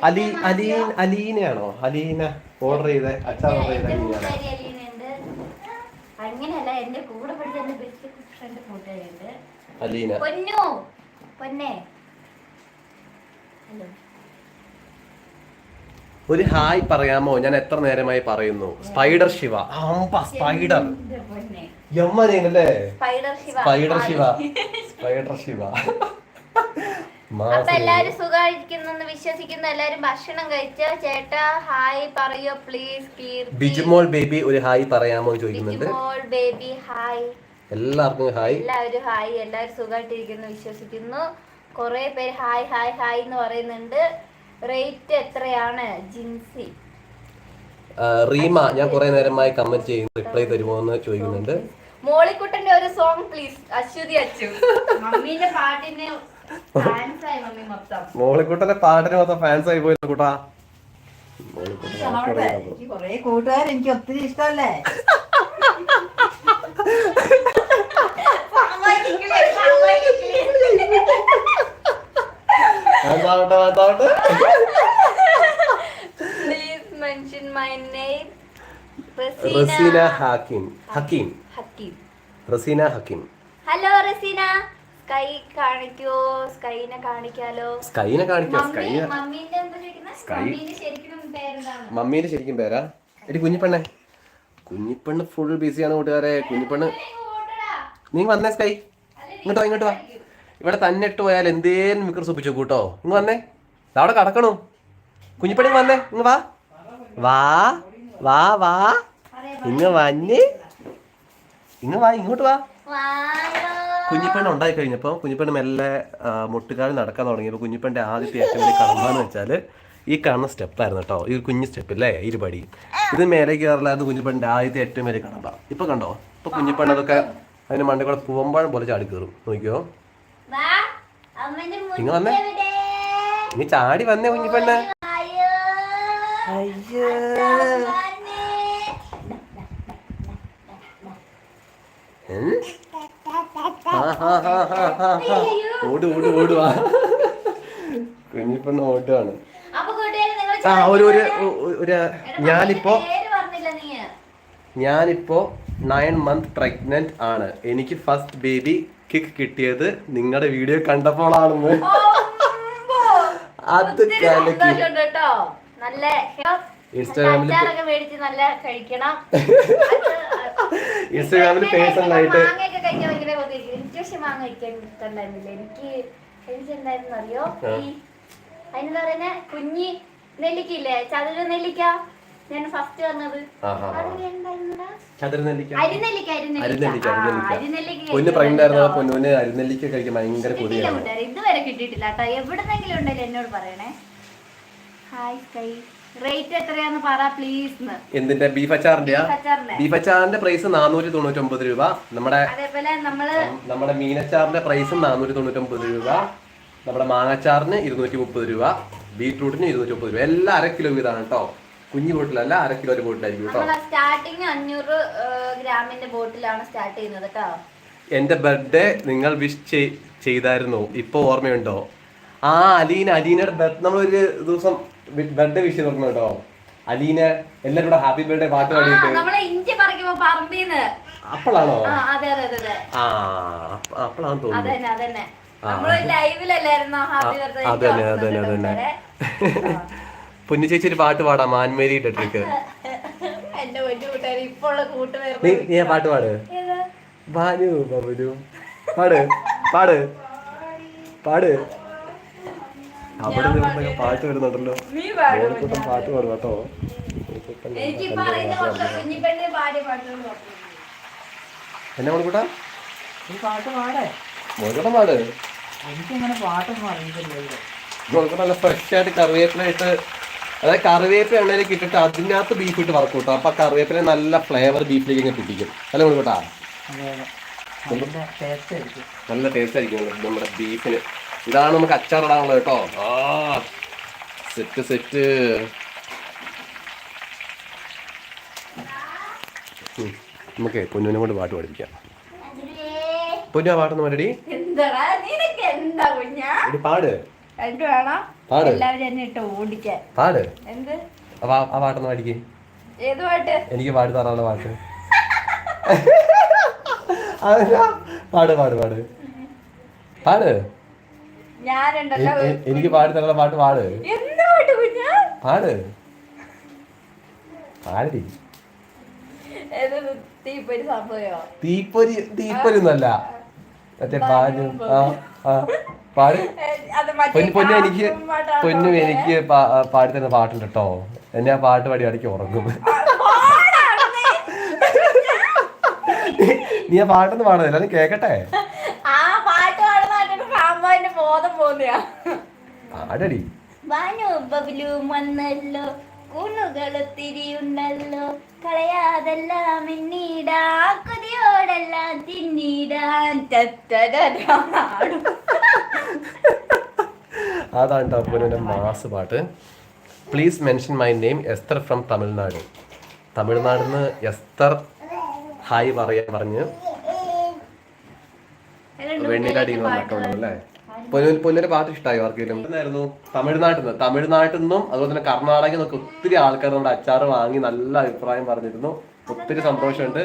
അലീ അലീൻ അലീനയാണോ? അലീന ഓർഡർ ചെയ്ത അച്ഛൻ ഓർഡർ ചെയ്ത അലീനയാണോ കൂട്ടുകാരി അലീനയുണ്ട് അങ്ങനെയല്ല എന്റെ കൂടെ പഠിച്ച എന്റെ ബെസ്റ്റ് ഫ്രണ്ട് കൂട്ടുകാരിയുണ്ട് അലീന. പൊന്നു? പൊന്നേ. ഒരു ഹായ് പറയാമോ? ഞാൻ എത്ര നേരമായി പറയുന്നു. സ്പൈഡർ ശിവ. അമ്പ സ്പൈഡർ. യമ്മനല്ലേ? സ്പൈഡർ ശിവ. സ്പൈഡർ ശിവ. അപ്പൊ എല്ലാരും സുഖമായിരിക്കുന്നു വിശ്വസിക്കുന്നു. എല്ലാരും ഭക്ഷണം കഴിച്ച? ചേട്ടാ ഹായ് പറയോ? പ്ലീസ് ബിജുമോൾ ബേബി ഒരു ഹായ് പറയാമോ ചോദിക്കുന്നുണ്ട്. Bijumol Baby hi. എല്ലാവർക്കും ഹായ്. എല്ലാവരും ഹായ്. എല്ലാവരും സുഖമായിട്ടിരിക്കുന്നു വിശ്വസിക്കുന്നു. കുറെ പേര് ഹായ് ഹായ് ഹായ് എന്ന് പറയുന്നുണ്ട്. റേറ്റ് എത്രയാണ്? ജിൻസി. റീമ ഞാൻ കുറെ നേരമായി കമന്റ് ചെയ്യുന്നു റിപ്ലൈ തരുമോ എന്ന് ചോദിക്കുന്നുണ്ട്. മോളിക്കുട്ടന്റെ ഒരു സോങ് പ്ലീസ് അശ്വതി അച്ചു. മമ്മീന്റെ പാട്ടിന് ഫാൻസ് ആയി മമ്മി മൊത്തം. മോളിക്കുട്ടന്റെ പാട്ടിന് മൊത്തം ഫാൻസ് ആയി പോയി കൂട്ടാ? കൊറേ കൂട്ടുകാർ എനിക്ക് ഒത്തിരി ഇഷ്ടമല്ലേ. റസീന ഹക്കീം. ഹക്കീം. ഹക്കീം. റസീന ഹക്കീം. ഹലോ റസീന. സ്കൈ കാണിക്കോ? സ്കൈനെ കാണിക്കാലോ? സ്കൈനെ കാണിക്കാം. Sky Sky. മമ്മീന്റെ ശരിക്കും പേരാ? എടി കുഞ്ഞിപ്പെണ്ണേ. കുഞ്ഞിപ്പെണ്ണ് ഫുൾ ബിസിയാണ് കൂട്ടുകാരെ. കുഞ്ഞിപ്പെണ്ണ്. നീ വന്നേ സ്കൈ ഇങ്ങോട്ടോ ഇങ്ങോട്ട് വാ. ഇവിടെ തന്നെ ഇട്ട് പോയാൽ എന്തേലും മിക്കർ സൂപ്പിച്ചു കൂട്ടോ ഇങ്ങ് വന്നേ. അവിടെ കടക്കണു. കുഞ്ഞിപ്പണി വന്നേ. ഇങ്ങ് വാ. വാ വാ വാ. ഇങ്ങ് വന്ന്. ഇങ്ങ് വാ ഇങ്ങോട്ട് വാ. കുഞ്ഞിപ്പെണ്ണ് ഉണ്ടായി കഴിഞ്ഞപ്പോൾ കുഞ്ഞിപ്പെണ്ണ് മെല്ലെ മുട്ടുകാലിൽ നടക്കാൻ തുടങ്ങിയപ്പോൾ കുഞ്ഞിപ്പെണ്ണിന്റെ ആദ്യത്തെ ഏറ്റവും വലിയ കടമ്പാന്ന് വെച്ചാൽ ഈ കാണുന്ന സ്റ്റെപ്പായിരുന്നു കേട്ടോ. ഈ ഒരു കുഞ്ഞു സ്റ്റെപ്പ് അല്ലേ ഇരുപടി ഇത് മേലെ കയറില്ലായിരുന്നു കുഞ്ഞിപ്പെണ്ണിന്റെ ആദ്യത്തെ ഏറ്റവും വലിയ കടമ്പ ഇപ്പൊ കണ്ടോ? ഇപ്പൊ കുഞ്ഞിപ്പെണ്ണ് അതൊക്കെ അതിന് മണ്ടേ കൂടെ പൂവമ്പാഴം പോലെ ചാടി കയറും. നോക്കിയോ? നിങ്ങൾ വന്നേ. നീ ചാടി വന്നേ കുഞ്ഞിപ്പണ്ട്. അയ്യോ. ഓട് ഓട് ഓടുവാ കുഞ്ഞിപ്പെണ്ണ് ഓടുവാണ്. നിങ്ങൾ ആ ഒരു ഒരു ഞാനിപ്പോ ഞാനിപ്പോ നയൻ മന്ത് പ്രഗ്നന്റ് ആണ്. എനിക്ക് ഫസ്റ്റ് ബേബി കിക്ക് കിട്ടിയത് നിങ്ങളുടെ വീഡിയോ കണ്ടപ്പോഴാണെന്ന്. അത് കലക്കി. ഇൻസ്റ്റാഗ്രാമിൽ പേഴ്സണൽ ആയിട്ട് കൊതിയായിരിക്കും. എനിക്ക് എന്തായിരുന്നു അറിയോ? പറയുന്നെ? കുഞ്ഞി നെല്ലിക്കയില്ലേ? ചതുര നെല്ലിക്ക. ഞാൻ ഫസ്റ്റ് പറഞ്ഞത്? ചതുരനെല്ലിക്ക അരിനെല്ലിക്ക അരിനെല്ലിക്ക. അരിനെല്ലിക്ക ആ, അരിനെല്ലിക്ക അരിനെല്ലിക്ക പൊന്ന് കഴിക്കാൻ പ്രഗ്നന്റ് ആയിരുന്നോ കേട്ടോ. പൊന്നുവിന് അരിനെല്ലിക്ക കഴിക്കാൻ ഭയങ്കര കൊതിയാണ്. ഇതുവരെ കിട്ടിയിട്ടില്ല കേട്ടോ. എവിടെന്നെങ്കിലും ഉണ്ടെങ്കിൽ എന്നോട് പറയണേ. ഹായ് റേറ്റ് എത്രയാന്ന് പറ പ്ലീസ് എന്തിന്റെ? ബീഫ് അച്ചാറിന്റെ ബീഫ് അച്ചാറിന്റെ. പ്രൈസ് നാനൂറ്റി തൊണ്ണൂറ്റി ഒമ്പത് രൂപ. നമ്മുടെ അതേപോലെ നമ്മൾ നമ്മുടെ മീനച്ചാറിന്റെ പ്രൈസ് നാനൂറ്റി തൊണ്ണൂറ്റി ഒമ്പത് രൂപ. നമ്മുടെ മാങ്ങാച്ചാറിന് ഇരുന്നൂറ്റി മുപ്പത് രൂപ. ബീട്രൂട്ടിന് ഇരുന്നൂറ്റി മുപ്പത് രൂപ. എല്ലാം അര കിലോ വീതമാണ് കേട്ടോ കുഞ്ഞു ബോട്ടിലല്ല അര കിലോ ഒരു ബോട്ടിലായിരിക്കും കേട്ടോ സ്റ്റാർട്ടിങ് അഞ്ഞൂറ് ഗ്രാമിന്റെ ബോട്ടിലാണ് സ്റ്റാർട്ട് ചെയ്യുന്നത് കേട്ടോ എന്റെ ബർത്ത്ഡേ നിങ്ങൾ വിഷ് ചെയ്തായിരുന്നു? ഇപ്പൊ ഓർമ്മയുണ്ടോ? ആ അലീന അലീനയുടെ ബർത്ത് നമ്മളൊരു ദിവസം ബർത്ത്ഡേ വിഷ് ചെയ്ത് നോക്കണം കേട്ടോ അലീന എല്ലാവരും കൂടെ ഹാപ്പി ബർത്ത്ഡേ പാട്ട് പാടിയിട്ട്. അപ്പോഴാണോ ആ അപ്പോഴാണ് തോന്നുന്നു. അതന്നെ അതന്നെ അതന്നെ. പൊന്നു ചേച്ചി ഒരു പാട്ട് പാടാം മാൻമേരി ഇട്ടിട്ട് നീ ഞാൻ നീ പാട്ട് പാട്. ഭാനു ബബുലു പാട് പാട് പാട്. അവിടെ നിന്നൊക്കെ പാട്ട് വരുന്നുണ്ടല്ലോ. നീ പാടും പാട്ട് പാടും കേട്ടോ. എന്നെ ഓർക്കൂട്ടാ പാട്ട് പാടേ. മോളിക്കൂട്ടം പാട്. എനിക്കങ്ങനെ പാട്ടൊന്നും അറിയില്ലല്ലോ മോളിക്കൂട്ടം നല്ല ഫ്രഷ് ആയിട്ട് കറിവേപ്പില ഇട്ട് അതായത് കറിവേപ്പില എണ്ണയിലേക്ക് ഇട്ടിട്ട് അതിനകത്ത് ബീഫ് ഇട്ട് വറക്കും കേട്ടോ. അപ്പൊ കറിവേപ്പില നല്ല ഫ്ലേവർ ബീഫിലേക്ക് ഇങ്ങനെ പിടിക്കും. അല്ല കൊടുക്കട്ടാ നല്ല ടേസ്റ്റ് ആയിരിക്കും. നമ്മുടെ ബീഫിന് ഇതാണ് നമുക്ക് അച്ചാറിടാനുള്ളത് കേട്ടോ. ആ സെറ്റ് സെറ്റ് നമുക്ക് പൊന്നുവിനെ കൊണ്ട് പാട്ട് പഠിപ്പിക്കാം പൊന്നു ആ പാട്ടൊന്ന് പാടടി എന്താടാ? നിനക്ക് എന്താ കുഞ്ഞാ? എടി പാട്. എന്ത് വേണം. പാട്. എല്ലാവരും എന്നെ ഇട്ട് ഓടിക്കാൻ. പാട്. എന്ത്? ആ- പാട്ടൊന്ന് പാടിക്കേ. ഏത് പാട്ട്? എനിക്ക് പാടി തറാണ് പാട്ട്. പാട് പാട് പാട്. പാട്. ഞാനുണ്ടല്ലോ. എനിക്ക് പാടി തന്നെ പാട്ട് പാട്. എന്ത് പാട്ട് കുഞ്ഞാ? പാട്. പാടി തീപ്പൊരി തീപ്പൊരി തീപ്പൊരി ഒന്നല്ല മറ്റേ ബാനു ആ ആ പാട് പൊന്നു പൊന്നു എനിക്ക് പൊന്നു എനിക്ക് പാടി തരുന്ന പാട്ടുണ്ട് കേട്ടോ എന്നെ ആ പാട്ട് പാടി അടിക്ക് ഉറങ്ങും. നീ ആ പാട്ടൊന്നും പാടുന്നില്ല അത് കേക്കട്ടെ. പാടടി ബാനു ബബ്ലു വന്നല്ലോ. തിരിയുണ്ടല്ലോ കളയാതെല്ലാം പിന്നീടാ കൊതിയോടെല്ലാം തിന്നീടാൻ. അതാണ് കേട്ടോ മാസ് പാട്ട് please mention my name Esther from Tamil Nadu തമിഴ്നാടിൽ നിന്ന് എസ്തർ ഹായ് പറയാൻ പറഞ്ഞ് വെണ്ണിലടിയിൽ നടക്കണം അല്ലേ? പൊന്നു പൊന്നിന്റെ പാട്ട് ഇഷ്ടമായി ആർക്കെങ്കിലും? തമിഴ്നാട്ടിൽ നിന്ന് തമിഴ്നാട്ടിൽ നിന്നും അതുപോലെ തന്നെ കർണാടകയിൽ നിന്നൊക്കെ ഒത്തിരി ആൾക്കാർ നമ്മുടെ അച്ചാറ് വാങ്ങി നല്ല അഭിപ്രായം പറഞ്ഞിരുന്നു. ഒത്തിരി സന്തോഷമുണ്ട്.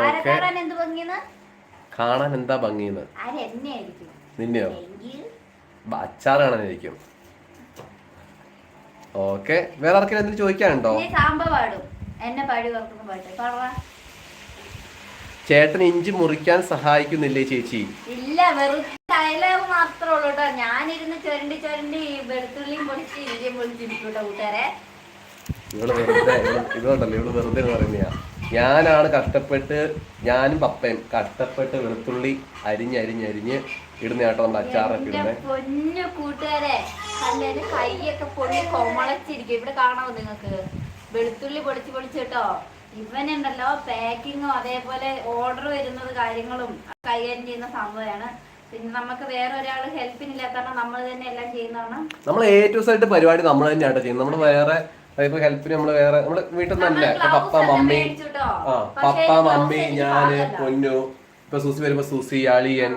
ഓക്കെ. കാണാൻ എന്ത് കാണാൻ എന്താ ഭംഗിന്ന്? നിന്നെയോ? അച്ചാർ കാണാനായിരിക്കും. ഓക്കെ. വേറെ ആർക്കെങ്കിലും എന്തെങ്കിലും ചോദിക്കാനുണ്ടോ? എന്നെ പാടി പാട്ട്. പാടാ. ചേട്ടൻ ഇഞ്ചി മുറിക്കാൻ സഹായിക്കുന്നില്ലേ ചേച്ചി? ഇല്ല വെറും ഡയലോഗ് മാത്രമേ ഉള്ളൂ കേട്ടോ. ഞാനിരുന്ന് ചുരണ്ടി ചുരണ്ടി വെളുത്തുള്ളിയും പൊളിച്ച് ഇഞ്ചിയും പൊളിച്ചിരിക്കും കേട്ടോ കൂട്ടുകാരെ. ഇവൾ വെറുതെ ഇതുകൊണ്ടല്ലോ ഇവൾ വെറുതെ ഞാനാണ് കഷ്ടപ്പെട്ട് ഞാനും പപ്പയും കഷ്ടപ്പെട്ട് വെളുത്തുള്ളി അരിഞ്ഞ് അരിഞ്ഞ് അരിഞ്ഞ് ഇടുന്ന കേട്ടോ നമ്മുടെ അച്ചാറൊക്കെ പൊന്നു കൂട്ടുകാരെ. അല്ലെ കൈയൊക്കെ പൊള്ളി കൊമളച്ചിരിക്കും. ഇവിടെ കാണാമോ നിങ്ങക്ക് വെളുത്തുള്ളി പൊടിച്ച് കേട്ടോ. ഇവനുണ്ടല്ലോ പാക്കിങ്ങും അതേപോലെ ഓർഡർ വരുന്നത് കാര്യങ്ങളും കൈകാര്യം ചെയ്യുന്ന സംഭവമാണ്. പിന്നെ നമുക്ക് വേറെ ഒരാൾ ഇല്ലാത്ത നമ്മൾ തന്നെ എല്ലാം ചെയ്യുന്നതാണ്. നമ്മൾ എ ടു സൈഡ് പരിപാടി നമ്മൾ തന്നെയാണ് ചെയ്യുന്നത്. നമ്മൾ വേറെ ഇപ്പൊ ഹെൽപ്പിന് നമ്മൾ വേറെ നമ്മൾ വീട്ടിൽ നിന്നല്ലേ? പപ്പ മമ്മി പപ്പ മമ്മി ഞാൻ പൊന്നു ഇപ്പൊ സൂസി വരുമ്പോ സൂസി അളിയൻ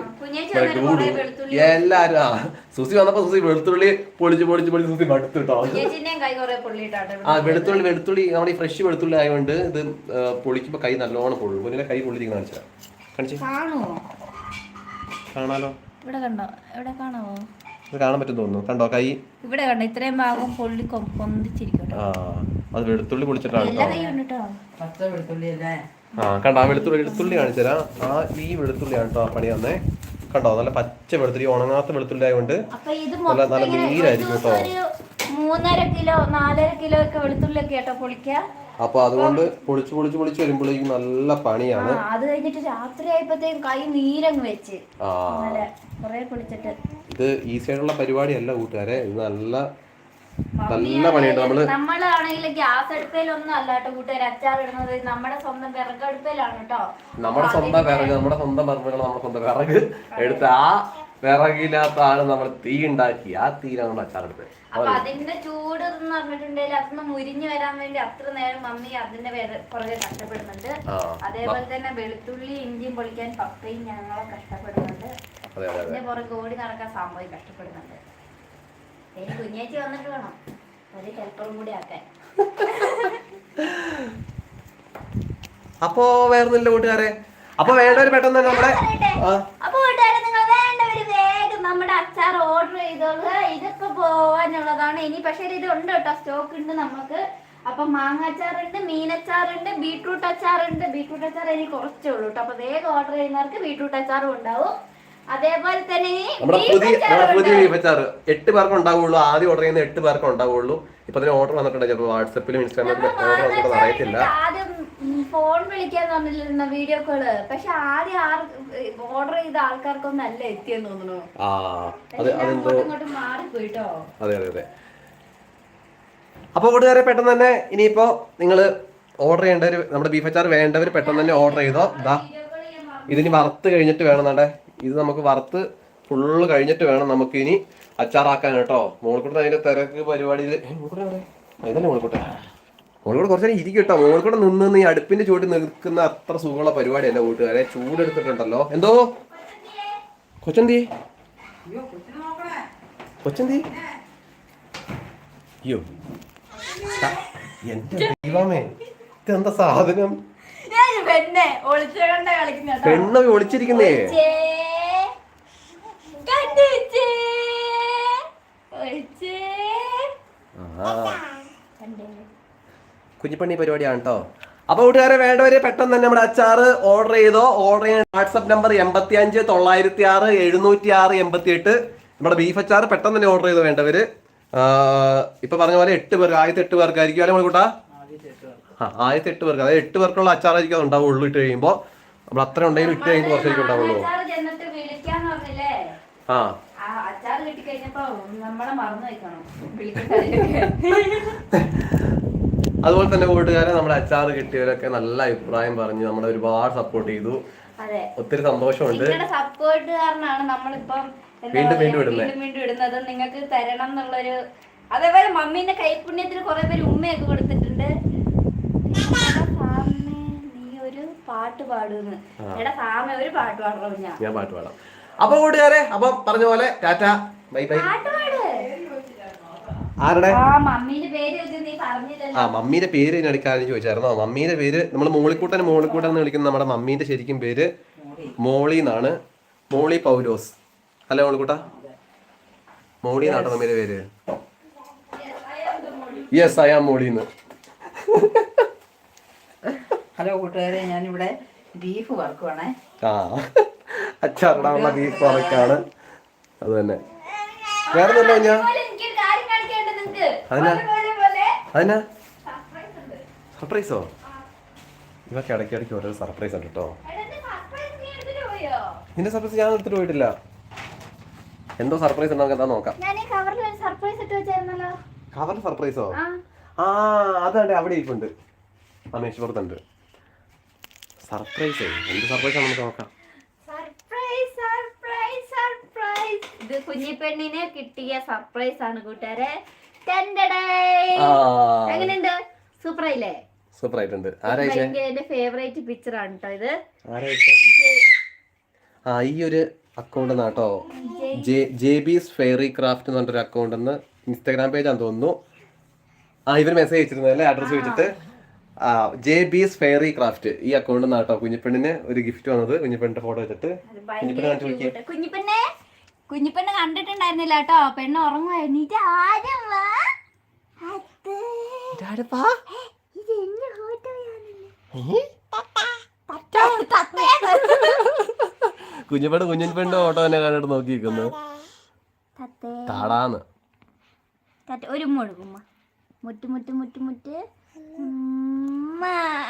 ഡൂഡു വെളുത്തുള്ളി. എല്ലാരും ആ സൂസി വന്നപ്പോ സൂസി വെളുത്തുള്ളി പൊളിച്ച് പൊളിച്ച് പൊളിച്ച് സൂസി മടുത്തു കേട്ടോ ആ വെളുത്തുള്ളി വെളുത്തുള്ളി നമ്മുടെ ഈ ഫ്രഷ് വെളുത്തുള്ളി ആയതുകൊണ്ട് ഇത് പൊളിക്കുമ്പോ കൈ നല്ലോണം പൊള്ളു. പൊന്നിന്റെ കൈ പൊള്ളിരിക്കുന്ന കാണിച്ചാ കാണിച്ചു. കാണാലോ. ഇവിടെ കണ്ടോ? ഇവിടെ കാണാമോ ഇത് കാണാൻ പറ്റും തോന്നുന്നു. കണ്ടോ കൈ? ഇവിടെ കണ്ടോ? ഇത്രയും ഭാഗം പൊള്ളി കൊ- പൊന്തിച്ചിരിക്കും ആ അത് വെളുത്തുള്ളി പൊളിച്ചിട്ടാണ് കേട്ടോ പച്ച വെളുത്തുള്ളി അല്ലേ? ആ കണ്ടോ ആ വെളുത്തുള്ളി വെളുത്തുള്ളി കാണിച്ചുതരാം ആ ഈ വെളുത്തുള്ളിയാണ് കേട്ടോ ആ പണി തന്നെ കണ്ടോ നല്ല പച്ച വെളുത്തുള്ളി ഉണങ്ങാത്ത വെളുത്തുള്ളി ആയതുകൊണ്ട് അപ്പൊ ഇത് നല്ല- മൊത്തം നല്ല ഇങ്ങനെ ഒരു നീരായിരിക്കും ദിവസം ഒരു മൂന്നര കിലോ നാലര കിലോ ഒക്കെ വെളുത്തുള്ളി ഒക്കെ കേട്ടോ പൊളിക്കുക. അപ്പൊ അതുകൊണ്ട് പൊളിച്ച് പൊളിച്ച് പൊളിച്ച് വരുമ്പോഴേക്കും നല്ല പണിയാണ്. ആ, അത് കഴിഞ്ഞിട്ട് രാത്രി ആയപ്പോഴത്തേക്കും കൈ നീരങ്ങ് വെച്ച്. ആ. കൊറേ പൊളിച്ചിട്ട്. ഇത് ഈസി ആയിട്ടുള്ള പരിപാടിയല്ല കൂട്ടുകാരെ. ഇത് നല്ല നല്ല പണിയുണ്ട് നമ്മൾ നമ്മളാണെങ്കിൽ ഗ്യാസ് അടുപ്പയിലൊന്നും അല്ല കേട്ടോ കൂട്ടുകാർ അച്ചാർ ഇടുന്നത് നമ്മുടെ സ്വന്തം വിറകടുപ്പയിലാണ് കേട്ടോ നമ്മുടെ സ്വന്തം വിറക് നമ്മുടെ സ്വന്തം പറമ്പുകൾ നമ്മുടെ സ്വന്തം വിറക് എടുത്ത് ആ വിറകിനകത്താണ് നമ്മൾ തീ ഉണ്ടാക്കി ആ തീയിലാണ് നമ്മൾ അച്ചാറെടുത്തത് അപ്പൊ അതിന്റെ ചൂട് എന്ന് പറഞ്ഞിട്ടുണ്ടെങ്കിൽ അതൊന്ന് മുരിഞ്ഞു വരാൻ വേണ്ടി അത്ര നേരം മമ്മി അതിന്റെ പുറകെ കഷ്ടപ്പെടുന്നുണ്ട്. അതേപോലെ തന്നെ വെളുത്തുള്ളി ഇഞ്ചിയും പൊളിക്കാൻ പപ്പയും ഞങ്ങളെ കഷ്ടപ്പെടുന്നുണ്ട്. അതെ അതെ അതെ. അതിന്റെ പുറകെ ഓടി നടക്കാൻ സംഭവം കഷ്ടപ്പെടുന്നുണ്ട്. ഇനി കുഞ്ഞേച്ചി വന്നിട്ട് വേണം. ഒരു ഹെൽപ്പറും കൂടി ആക്കാൻ. അപ്പോ വേറൊന്നുമില്ല കൂട്ടുകാരെ. അപ്പൊ വേണ്ടവര് പെട്ടെന്ന് നമ്മുടെ അപ്പൊ കൂട്ടുകാരെ നിങ്ങൾ വേണ്ടവര് വേഗം നമ്മുടെ അച്ചാർ ഓർഡർ ചെയ്തോളുക ഇതൊക്കെ പോവാനുള്ളതാണ്. ഇനി പക്ഷേ ഇത് ഉണ്ട് കേട്ടോ. സ്റ്റോക്ക് ഉണ്ട് നമുക്ക് അപ്പൊ മാങ്ങ അച്ചാറുണ്ട് മീനച്ചാറുണ്ട് ബീട്രൂട്ട് അച്ചാറുണ്ട്. ബീട്രൂട്ട് അച്ചാർ ഇനി കുറച്ചേ ഉള്ളൂ കേട്ടോ. അപ്പൊ വേഗം ഓർഡർ ചെയ്യുന്നവർക്ക് ബീട്രൂട്ട് അച്ചാറും ഉണ്ടാവും. അതേപോലെ തന്നെ നമ്മുടെ പുതിയ നമ്മുടെ പുതിയ ഉണ്ട്. ബീഫ് അച്ചാർ എട്ട് പേർക്ക് ഉണ്ടാവുള്ളൂ. ആദ്യം ഓർഡർ ചെയ്യുന്ന എട്ട് പേർക്ക് ഉണ്ടാവുള്ളൂ. ഇപ്പൊ അതിന് ഓർഡർ വന്നിട്ടുണ്ട്. ചിലപ്പോൾ വാട്സപ്പിലും ഇൻസ്റ്റാഗ്രാമിലും ഓർഡർ വന്നിട്ട് അറിയത്തില്ല. ആദ്യം ഫോൺ വിളിക്കാൻ തന്നിരുന്ന വീഡിയോ കോൾ പക്ഷെ ആദ്യം ആർ ഓർഡർ ചെയ്ത ആൾക്കാർക്കൊന്നും അല്ല എത്തിയെന്ന് തോന്നുന്നു. ആ അതെ അതെന്തോ ഇങ്ങോട്ടും മാറിപ്പോയിട്ടോ? അതെ അതെ അതെ. അപ്പോൾ കൂട്ടുകാരെ പെട്ടെന്ന് തന്നെ ഇനിയിപ്പോ നിങ്ങൾ ഓർഡർ ചെയ്യേണ്ടവർ നമ്മുടെ ബീഫ് അച്ചാർ വേണ്ടവർ പെട്ടെന്ന് തന്നെ ഓർഡർ ചെയ്തോ. ഇതാ ഇതിനി വറുത്ത് കഴിഞ്ഞിട്ട് വേണം നാടെ ഇത് നമുക്ക് വറുത്ത് ഫുള്ള് കഴിഞ്ഞിട്ട് വേണം നമുക്ക് ഇനി അച്ചാറാക്കാൻ കേട്ടോ. മോൾക്കൂടെ അതിന്റെ തിരക്ക് പരിപാടിയിൽ ഇതല്ലേ മോൾക്കൂട്ടെ. മോൾക്കൂടെ കുറച്ച് നേരം ഇരിക്കും കേട്ടോ. മോൾക്കൂടെ നിന്ന് നിന്ന് ഈ അടുപ്പിന്റെ ചുവട്ടിൽ നിൽക്കുന്ന അത്ര സുഖമുള്ള പരിപാടി അല്ല കൂട്ടുകാരെ. ചൂടെടുത്തിട്ടുണ്ടല്ലോ. എന്തോ? കൊച്ചന്തി? കൊച്ചന്തി? അയ്യോ. എന്റെ ദൈവമേ. ഇതെന്താ സാധനം. പെണ്ണ് ഒളിച്ചിരിക്കുന്നേ. കുഞ്ഞിപ്പണ്ണി പരിപാടിയാണ് കേട്ടോ അപ്പൊ കൂട്ടുകാരെ വേണ്ടവര് പെട്ടെന്ന് തന്നെ നമ്മുടെ അച്ചാർ ഓർഡർ ചെയ്തോ ഓർഡർ ചെയ്യാൻ വാട്സപ്പ് നമ്പർ എൺപത്തി അഞ്ച് തൊള്ളായിരത്തി ആറ് എഴുന്നൂറ്റി ആറ് എൺപത്തി എട്ട് നമ്മുടെ ബീഫ് അച്ചാർ പെട്ടെന്ന് തന്നെ ഓർഡർ ചെയ്തോ വേണ്ടവര്. ഇപ്പൊ പറഞ്ഞ പോലെ എട്ട് പേർക്ക് ആദ്യത്തെ എട്ട് പേർക്കായിരിക്കും അല്ലെ കൂട്ടാ? ആദ്യത്തെ എട്ട് പേർക്ക്. ആ ആദ്യത്തെ എട്ട് പേർക്ക്. അതായത് എട്ട് പേർക്കുള്ള അച്ചാറായിരിക്കും അത് ഉണ്ടാവുള്ളൂ ഇട്ട് കഴിയുമ്പോൾ നമ്മൾ അത്ര ഉണ്ടെങ്കിലും ഇട്ട് കഴിയുമ്പോൾ കുറച്ചായിരിക്കും ഉണ്ടാവുള്ളൂ അച്ചാറ് ചെന്നിട്ട് വിളിക്കാന്ന് പറഞ്ഞില്ലേ ആ. കിട്ടിക്കഴിഞ്ഞപ്പോ നമ്മളെ മറന്നു വെക്കണം. വിളിക്കട്ടെ. അതുപോലെ തന്നെ കൂട്ടുകാരെ നമ്മുടെ അച്ചാർ കിട്ടിയവരൊക്കെ നല്ല അഭിപ്രായം പറഞ്ഞു. നമ്മളെ ഒരുപാട് സപ്പോർട്ട് ചെയ്തു. ഒത്തിരി സന്തോഷമുണ്ട്. സപ്പോർട്ട് കാരണമാണ് നമ്മളിപ്പം വീണ്ടും വീണ്ടും ഇടുന്നെ. വീണ്ടും ഇടുന്നത് നിങ്ങൾക്ക് തരണം എന്നുള്ളൊരു അതേപോലെ മമ്മീന്റെ കൈപുണ്യത്തിന് കുറെ പേര് ഉമ്മയൊക്കെ കൊടുത്തിട്ടുണ്ട്. എടാ നീ ഒരു പാട്ട് പാടുന്നു. എടാ സാമ ഒരു പാട്ട് പാടണോ ഞാൻ പാട്ട് പാടാം. അപ്പൊ കൂട്ടുകാരെ അപ്പൊ പറഞ്ഞ പോലെ ടാറ്റ ബൈ ബൈ. ആരുടെ? ആ മമ്മീന്റെ പേര് ഞാൻ നീ പറഞ്ഞില്ലല്ലോ. ആ മമ്മീന്റെ പേര് ഇതിനടിക്കാരെന്ന് ചോദിച്ചായിരുന്നോ? മമ്മീന്റെ പേര് നമ്മൾ മോളിക്കൂട്ടൻ മോളിക്കൂട്ടൻ എന്ന് വിളിക്കുന്ന നമ്മുടെ മമ്മീന്റെ ശരിക്കും പേര് മോളി എന്നാണ്. മോളി പൗലോസ്. അല്ലേ മോളിക്കൂട്ട? മോളി എന്നാണ് മമ്മീന്റെ പേര്? യെസ് ഐ ആം മോളി മോളിന്ന് ഹലോ കൂട്ടുകാരെ ഞാനിവിടെ ബീഫ് വറുക്കുവാണേ. ആ. അച്ചാറിടാനുള്ള ബീഫ് പറക്കാണ് അത് തന്നെ. വേറെ തന്നെ ഞാൻ അതിനാ? സർപ്രൈസ് ഇവർക്ക് ഇടയ്ക്ക് ഇടയ്ക്ക് ഓരോ സർപ്രൈസ് ഉണ്ട് കേട്ടോ നിന്റെ സർപ്രൈസ് ഞാൻ എടുത്തിട്ട് പോയിട്ടില്ല. എന്തോ സർപ്രൈസ് ഉണ്ടോ നമുക്ക് എന്താ നോക്കാം. കവറിൽ സർപ്രൈസ് ആ. അതാണ് അവിടെ ഇരിപ്പുണ്ട്. അമേഷ് പുറത്തുണ്ട് സർപ്രൈസ് എന്ത് സർപ്രൈസ് നമുക്ക് നോക്കാം സർപ്രൈസ് സർപ്രൈസ് ഇത് കുഞ്ഞിപ്പെണ്ണിന് കിട്ടിയ സർപ്രൈസ് ആണ് കൂട്ടുകാരെ. എങ്ങനെയുണ്ട്? സൂപ്പർ ആയില്ലേ സൂപ്പർ ആയിട്ടുണ്ട് എന്റെ ഫേവറേറ്റ് പിക്ചർ ആണ് കേട്ടോ ഇത്. ആ ഈ ഒരു അക്കൗണ്ട് നാട്ടോ ജെ ബീസ് ഫെയറി ക്രാഫ്റ്റ് എന്ന് പറഞ്ഞൊരു അക്കൗണ്ട് എന്ന് ഇൻസ്റ്റാഗ്രാം ആണെന്ന് തോന്നുന്നു. ആ ഇവർ മെസ്സേജ് അയച്ചിരുന്നു അല്ലേ? അഡ്രസ് വെച്ചിട്ട്. ആ ജെ ബിസ് ഫെയറി ക്രാഫ്റ്റ് ഈ അക്കൗണ്ട് നാട്ടോ കുഞ്ഞിപ്പെണ്ണിന് ഒരു ഗിഫ്റ്റ് വന്നത്. കുഞ്ഞിപ്പെണ്ണിന്റെ ഫോട്ടോ വെച്ചിട്ട്. കുഞ്ഞിപ്പെണ്ണ് കാണിച്ചു. കുഞ്ഞിപ്പെണ്ണെ കണ്ടിട്ടുണ്ടായിരുന്നില്ല കേട്ടോ. പെണ്ണ് ഉറങ്ങുമായിരുന്നു ഇത് ആരവാ ഓട്ടോ ഇത് എന്റെ ഫോട്ടോയാണല്ലേ. കുഞ്ഞിപ്പെണ്ണ് ഫോട്ടോ തന്നെ കണ്ടിട്ട് നോക്കി നിൽക്കുന്നു തത്തേ. താടാന്ന്. തത്ത ഒരു ഉമ്മ കൊടുക്കുമ്മ മുറ്റ് മുറ്റ് മുറ്റ് മുറ്റ് ഉമ്മ.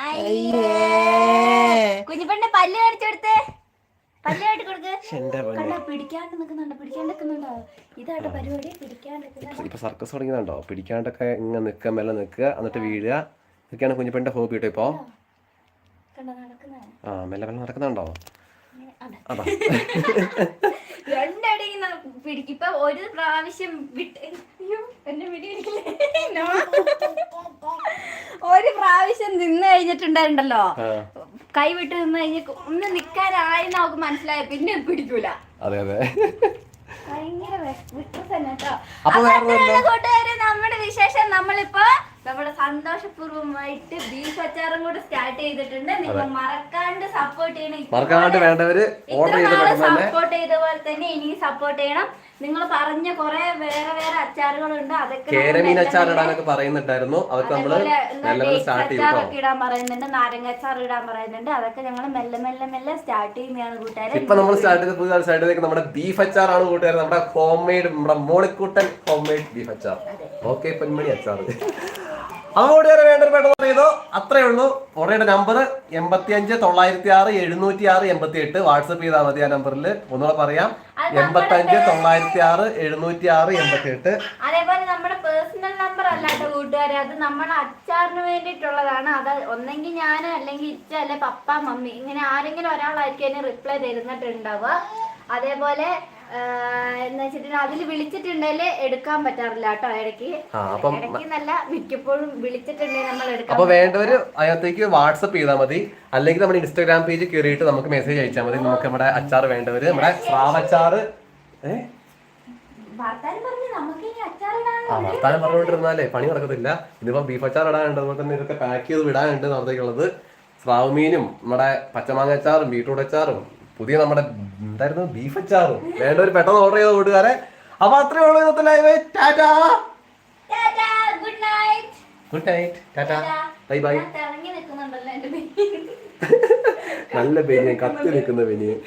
അയ്യേ. കുഞ്ഞിപ്പെണ്ണ് പല്ല് കൊടുത്തേ കൊടുക്ക്. എന്റെ കണ്ട പിടിക്കാണ്ട് നിൽക്കുന്നുണ്ട് പിടിക്കാണ്ട് നിൽക്കുന്നുണ്ടോ. ഇതാട്ടോ പരിപാടി പിടിക്കാണ്ട് ഇപ്പൊ സർക്കസ് തുടങ്ങിയതുണ്ടോ പിടിക്കാണ്ടൊക്കെ ഇങ്ങനെ നിൽക്കുക മേലെ നിൽക്കുക എന്നിട്ട് വീഴുക. ഇതൊക്കെയാണ് കുഞ്ഞിപ്പന്റെ ഹോബി കേട്ടോ ഇപ്പോ. ആ. മെല്ലെ മെല്ലെ നടക്കുന്നുണ്ടോ? അതാ. രണ്ടടി ഒരു പ്രാവശ്യം വിട്ട് എന്നെ? ഒരു പ്രാവശ്യം നിന്ന് കഴിഞ്ഞിട്ടുണ്ടായിരുന്നല്ലോ. ആ, കൈ വിട്ട് നിന്ന് കഴിഞ്ഞ ഒന്ന് നിക്കാനായി നമുക്ക് മനസ്സിലായ പിന്നെ പിടിക്കൂല. അതെ അതെ. ഭയങ്കര തന്നെ കേട്ടോ കൂട്ടുകാരെ നമ്മുടെ വിശേഷം നമ്മളിപ്പോ നമ്മുടെ സന്തോഷപൂർവമായിട്ട് ബീഫ് അച്ചാറും കൂടെ സ്റ്റാർട്ട് ചെയ്തിട്ടുണ്ട്. നിങ്ങൾ മറക്കാണ്ട് സപ്പോർട്ട് ചെയ്യണം. മറക്കാണ്ട് വേണ്ടവര് സപ്പോർട്ട് ചെയ്ത പോലെ തന്നെ ഇനി സപ്പോർട്ട് ചെയ്യണം. നിങ്ങൾ പറഞ്ഞ കുറെ വേറെ വേറെ അച്ചാറുകളുണ്ട്. അതൊക്കെ അച്ചാറിടാനൊക്കെ കേരമീൻ മെല്ലെ അച്ചാർ ഇടാനൊക്കെ പറയുന്നുണ്ടായിരുന്നു. അതൊക്കെ നമ്മൾ ചെയ്തു അച്ചാറൊക്കെ ഇടാൻ പറയുന്നുണ്ട്. നാരങ്ങ അച്ചാർ ഇടാൻ പറയുന്നുണ്ട്. അതൊക്കെ ഞങ്ങൾ മെല്ലെ മെല്ലെ മെല്ലെ സ്റ്റാർട്ട് ചെയ്യുന്നതാണ് കൂട്ടുകാരെ. ഇപ്പൊ നമ്മൾ സ്റ്റാർട്ട് ചെയ്ത പുതിയ സ്റ്റാർട്ട് നമ്മുടെ ബീഫ് അച്ചാറാണ് കൂട്ടുകാർ നമ്മുടെ ഹോം മെയ്ഡ് നമ്മുടെ മോളിക്കൂട്ടൻ ഹോം മെയ്ഡ് ബീഫ് അച്ചാർ ഓക്കെ പൊന്മണി അച്ചാർ. ആ വരെ വേണ്ട പെട്ടെന്ന് ചെയ്തോ. അത്രേ ഉള്ളൂ. ഓർഡറുടെ നമ്പർ എൺപത്തി അഞ്ച് തൊള്ളായിരത്തി ആറ് എഴുന്നൂറ്റി ആറ് എൺപത്തി എട്ട് വാട്സപ്പ് ചെയ്താൽ മതി ആ നമ്പറിൽ ഒന്നുകൂടെ പറയാം. എൺപത്തി അഞ്ച് തൊള്ളായിരത്തി ആറ് എഴുന്നൂറ്റി ആറ് എൺപത്തി എട്ട് അതേപോലെ നമ്മുടെ പേഴ്സണൽ നമ്പർ അല്ലാത്ത കൂട്ടുകാരെ. അത് നമ്മുടെ അച്ചാറിന് വേണ്ടിയിട്ടുള്ളതാണ്. അത് ഒന്നെങ്കിൽ ഞാൻ അല്ലെങ്കിൽ ഇച്ച അല്ലെ പപ്പ മമ്മി. ഇങ്ങനെ ആരെങ്കിലും ഒരാളായിരിക്കും അതിന് റിപ്ലൈ തരുന്നിട്ടുണ്ടാവുക. അതേപോലെ എന്ന് വെച്ചിട്ടുണ്ടെങ്കിൽ അതിൽ വിളിച്ചിട്ടുണ്ടെങ്കിൽ എടുക്കാൻ പറ്റാറില്ല കേട്ടോ ഇടയ്ക്ക്. നല്ല മിക്കപ്പോഴും വിളിച്ചിട്ടുണ്ടെങ്കിൽ നമ്മൾ എടുക്കാൻ അപ്പൊ വേണ്ടവര് അതിനകത്തേക്ക് വാട്സപ്പ് ചെയ്താൽ മതി. അല്ലെങ്കിൽ നമ്മുടെ ഇൻസ്റ്റാഗ്രാം പേജ് കയറിയിട്ട് നമുക്ക് മെസ്സേജ് അയച്ചാൽ മതി. നമുക്ക് നമ്മുടെ അച്ചാർ വേണ്ടവര് നമ്മുടെ സ്രാവച്ചാറ് ഏഹ് അച്ചാറിടാനുള്ള ആ വർത്താനം പറഞ്ഞുകൊണ്ടിരുന്നാലേ പണി നടക്കത്തില്ല. ഇതിപ്പോ ബീഫ് അച്ചാർ ഇടാനുണ്ട്. അതുപോലെ തന്നെ ഇതൊക്കെ പാക്ക് ചെയ്ത് വിടാനുണ്ട് നടത്തേക്കുള്ളത് സ്രാവ് മീനും നമ്മുടെ പച്ചമാങ്ങ അച്ചാറും ബീട്രൂട്ട് അച്ചാറും പുതിയ നമ്മുടെ എന്തായിരുന്നു? ബീഫ് അച്ചാറും. വേണ്ട ഒരു പെട്ടെന്ന് ഓർഡർ ചെയ്ത കൂട്ടുകാരെ അപ്പൊ അത്രേ ഉള്ളൂ ഇന്നത്തെ live ta-ta. Good night good night ta-ta. Bye bye നല്ല ബനിയൻ കത്തി നിൽക്കുന്ന ബനിയൻ